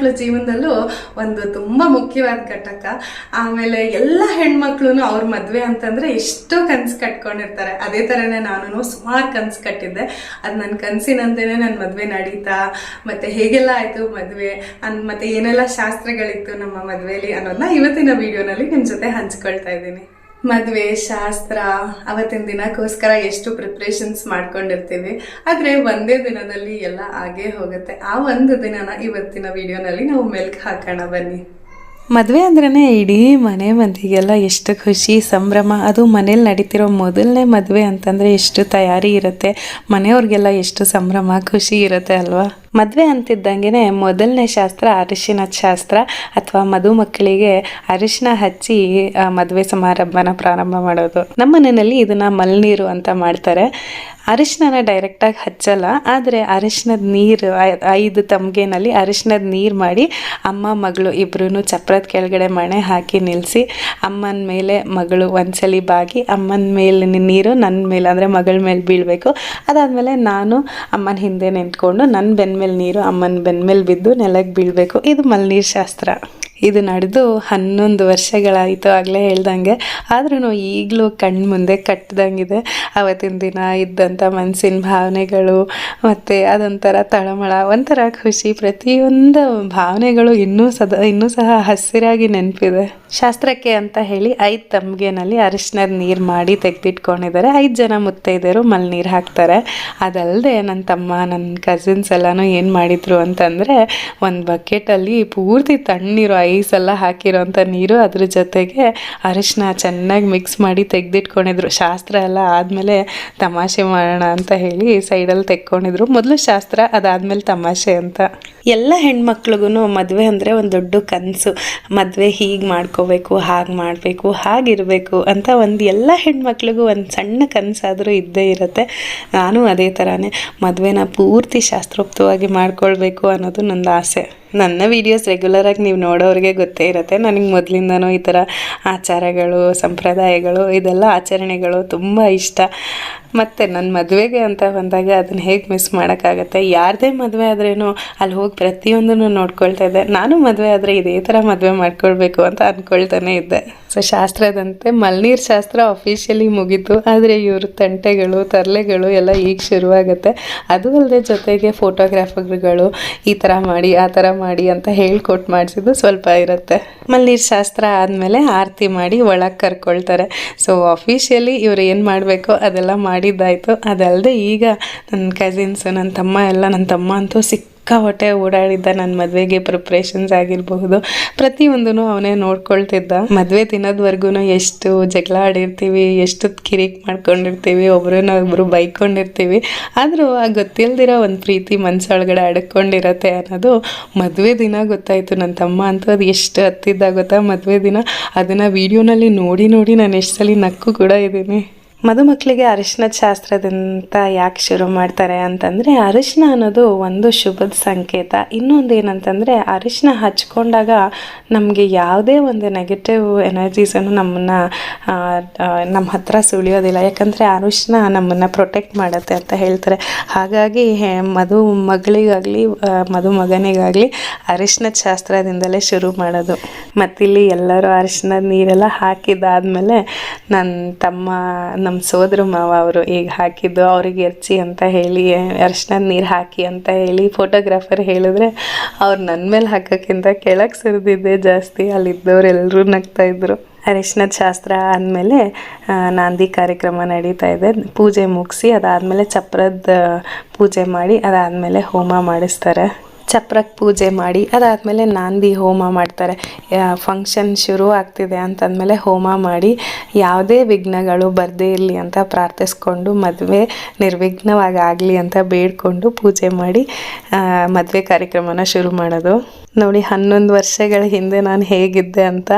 ಹೆಣ್ಮಕ್ಳ ಜೀವನದಲ್ಲೂ ಒಂದು ತುಂಬ ಮುಖ್ಯವಾದ ಘಟಕ. ಆಮೇಲೆ ಎಲ್ಲ ಹೆಣ್ಮಕ್ಳು ಅವ್ರ ಮದುವೆ ಅಂತಂದ್ರೆ ಎಷ್ಟೋ ಕನ್ಸು ಕಟ್ಕೊಂಡಿರ್ತಾರೆ. ಅದೇ ಥರನೇ ನಾನು ಸುಮಾರು ಕನ್ಸು ಕಟ್ಟಿದ್ದೆ. ಅದು ನನ್ನ ಕನಸಿನಂತೆಯೇ ನನ್ನ ಮದುವೆ ನಡೀತಾ, ಮತ್ತೆ ಹೇಗೆಲ್ಲ ಆಯಿತು ಮದುವೆ, ಅನ್ ಮತ್ತೆ ಏನೆಲ್ಲ ಶಾಸ್ತ್ರಗಳಿತ್ತು ನಮ್ಮ ಮದುವೆಲಿ ಅನ್ನೋದನ್ನ ಇವತ್ತಿನ ವಿಡಿಯೋನಲ್ಲಿ ನಿಮ್ಮ ಜೊತೆ ಹಂಚ್ಕೊಳ್ತಾ ಇದ್ದೀನಿ. ಮದುವೆ, ಶಾಸ್ತ್ರ, ಅವತ್ತಿನ ದಿನಕ್ಕೋಸ್ಕರ ಎಷ್ಟು ಪ್ರಿಪ್ರೇಷನ್ಸ್ ಮಾಡ್ಕೊಂಡಿರ್ತೀವಿ. ಆದರೆ ಒಂದೇ ದಿನದಲ್ಲಿ ಎಲ್ಲ ಆಗೇ ಹೋಗುತ್ತೆ. ಆ ಒಂದು ದಿನನ ಇವತ್ತಿನ ವಿಡಿಯೋನಲ್ಲಿ ನಾವು ಮೆಲ್ಕ್ ಹಾಕೋಣ ಬನ್ನಿ. ಮದುವೆ ಅಂದ್ರೆ ಇಡೀ ಮನೆ ಮಂದಿಗೆಲ್ಲ ಎಷ್ಟು ಖುಷಿ, ಸಂಭ್ರಮ. ಅದು ಮನೇಲಿ ನಡೀತಿರೋ ಮೊದಲನೇ ಮದುವೆ ಅಂತಂದರೆ ಎಷ್ಟು ತಯಾರಿ ಇರುತ್ತೆ, ಮನೆಯವ್ರಿಗೆಲ್ಲ ಎಷ್ಟು ಸಂಭ್ರಮ, ಖುಷಿ ಇರುತ್ತೆ ಅಲ್ವಾ? ಮದುವೆ ಅಂತಿದ್ದಂಗೆ ಮೊದಲನೇ ಶಾಸ್ತ್ರ ಅರಿಶಿನ ಶಾಸ್ತ್ರ, ಅಥವಾ ಮದುಮಕ್ಕಳಿಗೆ ಅರಿಶಿನ ಹಚ್ಚಿ ಮದುವೆ ಸಮಾರಂಭನ ಪ್ರಾರಂಭ ಮಾಡೋದು. ನಮ್ಮ ಮನೆಯಲ್ಲಿ ಇದನ್ನ ಮಲ್ನೀರು ಅಂತ ಮಾಡ್ತಾರೆ. ಅರಿಶಿನ ಡೈರೆಕ್ಟಾಗಿ ಹಚ್ಚಲ್ಲ, ಆದರೆ ಅರಿಶಿನದ ನೀರು ಐದು ತಮ್ಗೆನಲ್ಲಿ ಅರಿಶಿನದ ನೀರು ಮಾಡಿ ಅಮ್ಮ, ಮಗಳು ಇಬ್ರು ಚಪ್ರದ ಕೆಳಗಡೆ ಮಣೆ ಹಾಕಿ ನಿಲ್ಲಿಸಿ ಅಮ್ಮನ ಮೇಲೆ ಮಗಳು ಒಂದ್ಸಲಿ ಬಾಗಿ ಅಮ್ಮನ ಮೇಲೆ ನೀರು ನನ್ನ ಮೇಲೆ, ಅಂದರೆ ಮಗಳ ಮೇಲೆ ಬೀಳಬೇಕು. ಅದಾದಮೇಲೆ ನಾನು ಅಮ್ಮನ ಹಿಂದೆ ನಿಂತ್ಕೊಂಡು ನನ್ನ ಬೆನ್ನ ಮೇಲೆ ನೀರು ಅಮ್ಮನ ಬೆನ್ನ ಮೇಲೆ ಬಿದ್ದು ನೆಲಕ್ಕೆ ಬೀಳಬೇಕು. ಇದು ಮಲ್ನೀರು ಶಾಸ್ತ್ರ. ಇದು ನಡೆದು ಹನ್ನೊಂದು ವರ್ಷಗಳಾಯಿತು ಆಗಲೇ ಹೇಳ್ದಂಗೆ. ಆದ್ರೂ ಈಗಲೂ ಕಣ್ಣು ಮುಂದೆ ಕಟ್ಟಿದಂಗಿದೆ ಅವತ್ತಿನ ದಿನ ಇದ್ದಂಥ ಮನಸ್ಸಿನ ಭಾವನೆಗಳು ಮತ್ತು ಅದೊಂಥರ ತಳಮಳ, ಒಂಥರ ಖುಷಿ. ಪ್ರತಿಯೊಂದು ಭಾವನೆಗಳು ಇನ್ನೂ ಸದ, ಇನ್ನೂ ಸಹ ಹಸಿರಾಗಿ ನೆನಪಿದೆ. ಶಾಸ್ತ್ರಕ್ಕೆ ಅಂತ ಹೇಳಿ ಐದು ತಂಬಿಗೆನಲ್ಲಿ ಅರಿಶಿನದ ನೀರು ಮಾಡಿ ತೆಗೆದಿಟ್ಕೊಂಡಿದ್ದಾರೆ. ಐದು ಜನ ಮುತ್ತೈದೆಯರು ಮಲ್ ನೀರು ಹಾಕ್ತಾರೆ. ಅದಲ್ಲದೆ ನನ್ನ ತಮ್ಮ ನನ್ನ ಕಸಿನ್ಸ್ ಎಲ್ಲನೂ ಏನು ಮಾಡಿದ್ರು ಅಂತಂದರೆ, ಒಂದು ಬಕೆಟಲ್ಲಿ ಪೂರ್ತಿ ತಣ್ಣೀರು ಐಸ್ ಎಲ್ಲ ಹಾಕಿರೋಂಥ ನೀರು ಅದ್ರ ಜೊತೆಗೆ ಅರಿಶಿನ ಚೆನ್ನಾಗಿ ಮಿಕ್ಸ್ ಮಾಡಿ ತೆಗೆದಿಟ್ಕೊಂಡಿದ್ರು. ಶಾಸ್ತ್ರ ಎಲ್ಲ ಆದಮೇಲೆ ತಮಾಷೆ ಮಾಡೋಣ ಅಂತ ಹೇಳಿ ಸೈಡಲ್ಲಿ ತೆಕ್ಕೊಂಡಿದ್ರು ಮೊದಲು ಶಾಸ್ತ್ರ ಅದಾದಮೇಲೆ ತಮಾಷೆ ಅಂತ. ಎಲ್ಲ ಹೆಣ್ಮಕ್ಳಿಗೂ ಮದುವೆ ಅಂದರೆ ಒಂದು ದೊಡ್ಡ ಕನಸು. ಮದುವೆ ಹೀಗೆ ಮಾಡ್ಕೋಬೇಕು, ಹಾಗೆ ಮಾಡಬೇಕು, ಹಾಗಿರಬೇಕು ಅಂತ ಒಂದು ಎಲ್ಲ ಹೆಣ್ಮಕ್ಳಿಗೂ ಒಂದು ಸಣ್ಣ ಕನಸಾದರೂ ಇದ್ದೇ ಇರುತ್ತೆ. ನಾನು ಅದೇ ಥರನೇ ಮದುವೆನ ಪೂರ್ತಿ ಶಾಸ್ತ್ರೋಕ್ತವಾಗಿ ಮಾಡ್ಕೊಳ್ಬೇಕು ಅನ್ನೋದು ನನ್ನ ಆಸೆ. ನನ್ನ ವೀಡಿಯೋಸ್ ರೆಗ್ಯುಲರಾಗಿ ನೀವು ನೋಡೋರಿಗೆ ಗೊತ್ತೇ ಇರುತ್ತೆ. ನನಗೆ ಮೊದಲಿಂದನೂ ಈ ಥರ ಆಚಾರಗಳು, ಸಂಪ್ರದಾಯಗಳು, ಇದೆಲ್ಲ ಆಚರಣೆಗಳು ತುಂಬ ಇಷ್ಟ. ಮತ್ತು ನನ್ನ ಮದುವೆಗೆ ಅಂತ ಬಂದಾಗ ಅದನ್ನು ಹೇಗೆ ಮಿಸ್ ಮಾಡೋಕ್ಕಾಗತ್ತೆ? ಯಾರದೇ ಮದುವೆ ಆದ್ರೇನು ಅಲ್ಲಿ ಹೋಗಿ ಪ್ರತಿಯೊಂದನ್ನು ನೋಡ್ಕೊಳ್ತಾ ಇದ್ದೆ. ನಾನು ಮದುವೆ ಆದರೆ ಇದೇ ಥರ ಮದುವೆ ಮಾಡ್ಕೊಳ್ಬೇಕು ಅಂತ ಅಂದ್ಕೊಳ್ತಾನೆ ಇದ್ದೆ. ಸೊ ಶಾಸ್ತ್ರದಂತೆ ಮಲ್ನೀರ್ ಶಾಸ್ತ್ರ ಅಫಿಷಿಯಲಿ ಮುಗೀತು. ಆದರೆ ಇವರು ತಂಟೆಗಳು, ತರಲೆಗಳು ಎಲ್ಲ ಈಗ ಶುರುವಾಗುತ್ತೆ. ಅದು ಅಲ್ಲದೆ ಜೊತೆಗೆ ಫೋಟೋಗ್ರಾಫರ್ಗಳು ಈ ಥರ ಮಾಡಿ, ಆ ಥರ ಮಾಡಿ ಅಂತ ಹೇಳ್ಕೊಟ್ಟು ಮಾಡಿಸಿದ್ದು ಸ್ವಲ್ಪ ಇರುತ್ತೆ. ಮಲ್ನೀರ್ ಶಾಸ್ತ್ರ ಆದಮೇಲೆ ಆರತಿ ಮಾಡಿ ಒಳಗೆ ಕರ್ಕೊಳ್ತಾರೆ. ಸೊ ಅಫಿಷಿಯಲಿ ಇವ್ರು ಏನು ಮಾಡಬೇಕು ಅದೆಲ್ಲ ಮಾಡಿದ್ದಾಯಿತು. ಅದಲ್ಲದೆ ಈಗ ನನ್ನ ಕಸಿನ್ಸು ನನ್ನ ತಮ್ಮ ಎಲ್ಲ ನನ್ನ ತಮ್ಮ ಅಂತೂ ಸಿಕ್ಕಾಪಟ್ಟೆ ಓಡಾಡಿದ್ದ ನನ್ನ ಮದುವೆಗೆ ಪ್ರಿಪ್ರೇಷನ್ಸ್ ಆಗಿರಬಹುದು. ಪ್ರತಿಯೊಂದೂ ಅವನೇ ನೋಡ್ಕೊಳ್ತಿದ್ದ. ಮದುವೆ ದಿನದವರೆಗೂ ಎಷ್ಟು ಜಗಳ ಆಡಿರ್ತೀವಿ, ಎಷ್ಟು ಕಿರಿಕ್ ಮಾಡ್ಕೊಂಡಿರ್ತೀವಿ, ಒಬ್ರನ್ನ ಒಬ್ರು ಬೈಕೊಂಡಿರ್ತೀವಿ. ಆದರೂ ಆ ಗೊತ್ತಿಲ್ದಿರೋ ಒಂದು ಪ್ರೀತಿ ಮನಸ್ಸೊಳಗಡೆ ಅಡ್ಕೊಂಡಿರತ್ತೆ ಅನ್ನೋದು ಮದುವೆ ದಿನ ಗೊತ್ತಾಯಿತು ನನ್ನ ತಮ್ಮ ಅಂತೂ ಅದು ಎಷ್ಟು ಹತ್ತಿದ್ದ ಗೊತ್ತಾ? ಮದುವೆ ದಿನ ಅದನ್ನು ವೀಡಿಯೋನಲ್ಲಿ ನೋಡಿ ನೋಡಿ ನಾನು ಎಷ್ಟು ಸಲ ನಕ್ಕು ಕೂಡ ಇದ್ದೀನಿ. ಮದುಮಕ್ಕಳಿಗೆ ಅರಿಶಿನದ ಶಾಸ್ತ್ರದಿಂದ ಯಾಕೆ ಶುರು ಮಾಡ್ತಾರೆ ಅಂತಂದರೆ ಅರಿಶಿನ ಅನ್ನೋದು ಒಂದು ಶುಭದ ಸಂಕೇತ. ಇನ್ನೊಂದು ಏನಂತಂದರೆ ಅರಿಶಿನ ಹಚ್ಕೊಂಡಾಗ ನಮಗೆ ಯಾವುದೇ ಒಂದು ನೆಗೆಟಿವ್ ಎನರ್ಜೀಸನ್ನು ನಮ್ಮನ್ನು ನಮ್ಮ ಹತ್ರ ಸುಳಿಯೋದಿಲ್ಲ. ಯಾಕಂದರೆ ಅರಿಶಿನ ನಮ್ಮನ್ನು ಪ್ರೊಟೆಕ್ಟ್ ಮಾಡುತ್ತೆ ಅಂತ ಹೇಳ್ತಾರೆ. ಹಾಗಾಗಿ ಮಧು ಮಗಳಿಗಾಗಲಿ ಮಧುಮಗನಿಗಾಗಲಿ ಅರಿಶಿನದ ಶಾಸ್ತ್ರದಿಂದಲೇ ಶುರು ಮಾಡೋದು. ಮತ್ತಿಲ್ಲಿ ಎಲ್ಲರೂ ಅರಿಶಿನದ ನೀರೆಲ್ಲ ಹಾಕಿದ್ದಾದಮೇಲೆ ನನ್ನ ತಮ್ಮ ನಮ್ಮ ಸೋದರ ಮಾವ ಅವರು ಈಗ ಹಾಕಿದ್ದು, ಅವ್ರಿಗೆ ಎರ್ಚಿ ಅಂತ ಹೇಳಿ ಅರಿಶಿನದ ನೀರು ಹಾಕಿ ಅಂತ ಹೇಳಿ ಫೋಟೋಗ್ರಾಫರ್ ಹೇಳಿದ್ರೆ, ಅವ್ರು ನನ್ನ ಮೇಲೆ ಹಾಕೋಕ್ಕಿಂತ ಕೆಳಗೆ ಸುರಿದಿದ್ದೆ ಜಾಸ್ತಿ ಅಲ್ಲಿದ್ದವ್ರು ಎಲ್ಲರೂ ನಗ್ತಾ ಇದ್ರು. ಅರಿಶಿನದ ಶಾಸ್ತ್ರ ಆದಮೇಲೆ ನಾಂದಿ ಕಾರ್ಯಕ್ರಮ ನಡೀತಾ ಇದೆ. ಪೂಜೆ ಮುಗಿಸಿ ಅದಾದಮೇಲೆ ಚಪ್ರದ ಪೂಜೆ ಮಾಡಿ ಅದಾದಮೇಲೆ ಹೋಮ ಮಾಡಿಸ್ತಾರೆ. ಚಪ್ರಕ್ಕೆ ಪೂಜೆ ಮಾಡಿ, ಅದಾದಮೇಲೆ ನಾಂದಿ ಹೋಮ ಮಾಡ್ತಾರೆ. ಫಂಕ್ಷನ್ ಶುರು ಆಗ್ತಿದೆ ಅಂತಂದಮೇಲೆ ಹೋಮ ಮಾಡಿ, ಯಾವುದೇ ವಿಘ್ನಗಳು ಬರದೇ ಇರಲಿ ಅಂತ ಪ್ರಾರ್ಥಿಸ್ಕೊಂಡು, ಮದುವೆ ನಿರ್ವಿಘ್ನವಾಗಿ ಆಗಲಿ ಅಂತ ಬೇಡ್ಕೊಂಡು ಪೂಜೆ ಮಾಡಿ ಮದುವೆ ಕಾರ್ಯಕ್ರಮನ ಶುರು ಮಾಡೋದು. ನೋಡಿ, ಹನ್ನೊಂದು ವರ್ಷಗಳ ಹಿಂದೆ ನಾನು ಹೇಗಿದ್ದೆ ಅಂತ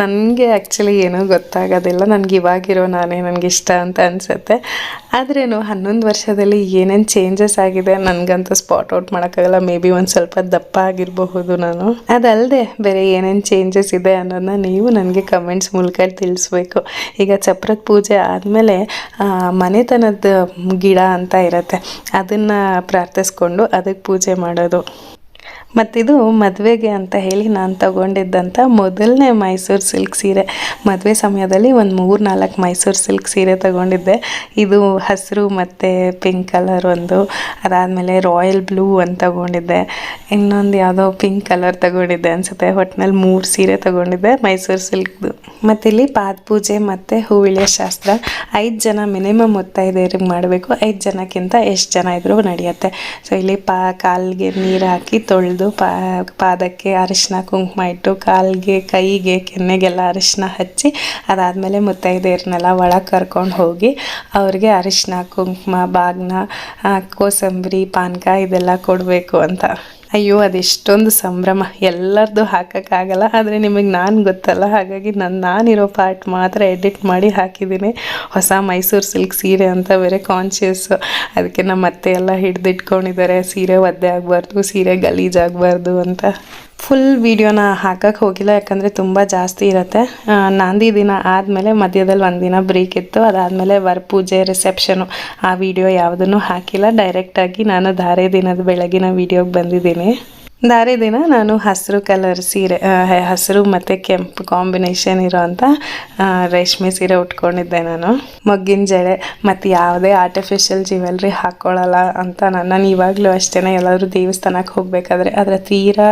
ನನಗೆ ಆ್ಯಕ್ಚುಲಿ ಏನೂ ಗೊತ್ತಾಗೋದಿಲ್ಲ. ನನಗೆ ಇವಾಗಿರೋ ನಾನೇ ನನಗೆ ಇಷ್ಟ ಅಂತ ಅನಿಸುತ್ತೆ. ಆದ್ರೇನು ಹನ್ನೊಂದು ವರ್ಷದಲ್ಲಿ ಏನೇನು ಚೇಂಜಸ್ ಆಗಿದೆ? ನನಗಂತೂ ಸ್ಪಾಟ್ ಔಟ್ ಮಾಡೋಕ್ಕಾಗಲ್ಲ. ಮೇ ಬಿ ಒಂದು ಇನ್ನೊಂದು ಸ್ವಲ್ಪ ದಪ್ಪ ಆಗಿರಬಹುದು ನಾನು. ಅದಲ್ಲದೆ ಬೇರೆ ಏನೇನು ಚೇಂಜಸ್ ಇದೆ ಅನ್ನೋದನ್ನ ನೀವು ನನಗೆ ಕಮೆಂಟ್ಸ್ ಮೂಲಕ ತಿಳಿಸ್ಬೇಕು. ಈಗ ಚಪ್ರದ ಪೂಜೆ ಆದಮೇಲೆ ಮನೆತನದ ಗಿಡ ಅಂತ ಇರುತ್ತೆ. ಅದನ್ನು ಪ್ರಾರ್ಥಿಸ್ಕೊಂಡು ಅದಕ್ಕೆ ಪೂಜೆ ಮಾಡೋದು. ಮತ್ತಿದು ಮದುವೆಗೆ ಅಂತ ಹೇಳಿ ನಾನು ತಗೊಂಡಿದ್ದಂಥ ಮೊದಲನೇ ಮೈಸೂರು ಸಿಲ್ಕ್ ಸೀರೆ. ಮದುವೆ ಸಮಯದಲ್ಲಿ ಒಂದು ಮೂರು ನಾಲ್ಕು ಮೈಸೂರು ಸಿಲ್ಕ್ ಸೀರೆ ತಗೊಂಡಿದ್ದೆ. ಇದು ಹಸಿರು ಮತ್ತು ಪಿಂಕ್ ಕಲರ್ ಒಂದು, ಅದಾದಮೇಲೆ ರಾಯಲ್ ಬ್ಲೂ ಅಂತ ತಗೊಂಡಿದ್ದೆ. ಇನ್ನೊಂದು ಯಾವುದೋ ಪಿಂಕ್ ಕಲರ್ ತಗೊಂಡಿದ್ದೆ ಅನಿಸುತ್ತೆ. ಒಟ್ಟಿನಲ್ಲಿ ಮೂರು ಸೀರೆ ತಗೊಂಡಿದ್ದೆ ಮೈಸೂರು ಸಿಲ್ಕ್ದು. ಮತ್ತಿಲ್ಲಿ ಪಾದ ಪೂಜೆ ಮತ್ತು ಹೂವಿಳೆ ಶಾಸ್ತ್ರ. ಐದು ಜನ ಮಿನಿಮಮ್ ಮುತ್ತೈದೆಯರಿಗೆ ಮಾಡಬೇಕು? ಐದು ಜನಕ್ಕಿಂತ ಎಷ್ಟು ಜನ ಇದ್ರೂ ನಡೆಯುತ್ತೆ. ಸೊ ಇಲ್ಲಿ ಪಾ, ಕಾಲಿಗೆ ನೀರು ಹಾಕಿ ತೊಳೆದು ಪಾ, ಪಾದಕ್ಕೆ ಅರಿಶಿನ ಕುಂಕುಮ ಇಟ್ಟು ಕಾಲಿಗೆ, ಕೈಗೆ, ಕೆನ್ನೆಗೆಲ್ಲ ಅರಿಶಿನ ಹಚ್ಚಿ ಅದಾದಮೇಲೆ ಮುತ್ತೈದೆಯರನ್ನೆಲ್ಲ ಒಳಗೆ ಕರ್ಕೊಂಡು ಹೋಗಿ ಅವ್ರಿಗೆ ಅರಿಶಿನ, ಕುಂಕುಮ, ಬಾಗ್ನ ಕೋಸಂಬರಿ, ಪಾನಕ ಇದೆಲ್ಲ ಕೊಡಬೇಕು ಅಂತ. ಅಯ್ಯೋ, ಅದೆಷ್ಟೊಂದು ಸಂಭ್ರಮ. ಎಲ್ಲರದ್ದು ಹಾಕೋಕ್ಕಾಗಲ್ಲ, ಆದರೆ ನಿಮಗೆ ನಾನು ಗೊತ್ತಲ್ಲ. ಹಾಗಾಗಿ ನಾನು, ನಾನಿರೋ ಪಾರ್ಟ್ ಮಾತ್ರ ಎಡಿಟ್ ಮಾಡಿ ಹಾಕಿದ್ದೀನಿ ಹೊಸ ಮೈಸೂರು ಸಿಲ್ಕ್ ಸೀರೆ ಅಂತ ಬೇರೆ ಕಾನ್ಷಿಯಸ್ಸು ಅದಕ್ಕೆ ನಮ್ಮ ಅತ್ತೆ ಎಲ್ಲ ಹಿಡಿದಿಟ್ಕೊಂಡಿದ್ದಾರೆ. ಸೀರೆ ಒದ್ದೆ ಆಗಬಾರ್ದು, ಸೀರೆ ಗಲೀಜಾಗಬಾರ್ದು ಅಂತ. ಫುಲ್ ವೀಡಿಯೋನ ಹಾಕಕ್ಕೆ ಹೋಗಿಲ್ಲ, ಯಾಕಂದರೆ ತುಂಬ ಜಾಸ್ತಿ ಇರುತ್ತೆ. ನಾಂದಿ ದಿನ ಆದಮೇಲೆ ಮಧ್ಯದಲ್ಲಿ ಒಂದು ದಿನ ಬ್ರೇಕ್ ಇತ್ತು. ಅದಾದಮೇಲೆ ವರ್ ಪೂಜೆ ರಿಸೆಪ್ಷನು ಆ ವಿಡಿಯೋ ಯಾವುದನ್ನು ಹಾಕಿಲ್ಲ. ಡೈರೆಕ್ಟಾಗಿ ನಾನು ಧಾರೆ ದಿನದ ಬೆಳಗಿನ ವಿಡಿಯೋಗೆ ಬಂದಿದ್ದೀನಿ. ಧಾರೆ ದಿನ ನಾನು ಹಸಿರು ಕಲರ್ ಸೀರೆ ಹಸಿರು ಮತ್ತು ಕೆಂಪು ಕಾಂಬಿನೇಷನ್ ಇರೋವಂಥ ರೇಷ್ಮೆ ಸೀರೆ ಉಟ್ಕೊಂಡಿದ್ದೆ ನಾನು. ಮೊಗ್ಗಿನ ಜಡೆ ಮತ್ತು ಯಾವುದೇ ಆರ್ಟಿಫಿಷಿಯಲ್ ಜ್ಯುವೆಲ್ರಿ ಹಾಕ್ಕೊಳ್ಳಲ್ಲ ಅಂತ ನಾನು ನಾನು ಇವಾಗಲೂ ಅಷ್ಟೇ ಎಲ್ಲಾದರೂ ದೇವಸ್ಥಾನಕ್ಕೆ ಹೋಗಬೇಕಾದ್ರೆ ಅದರ ತೀರಾ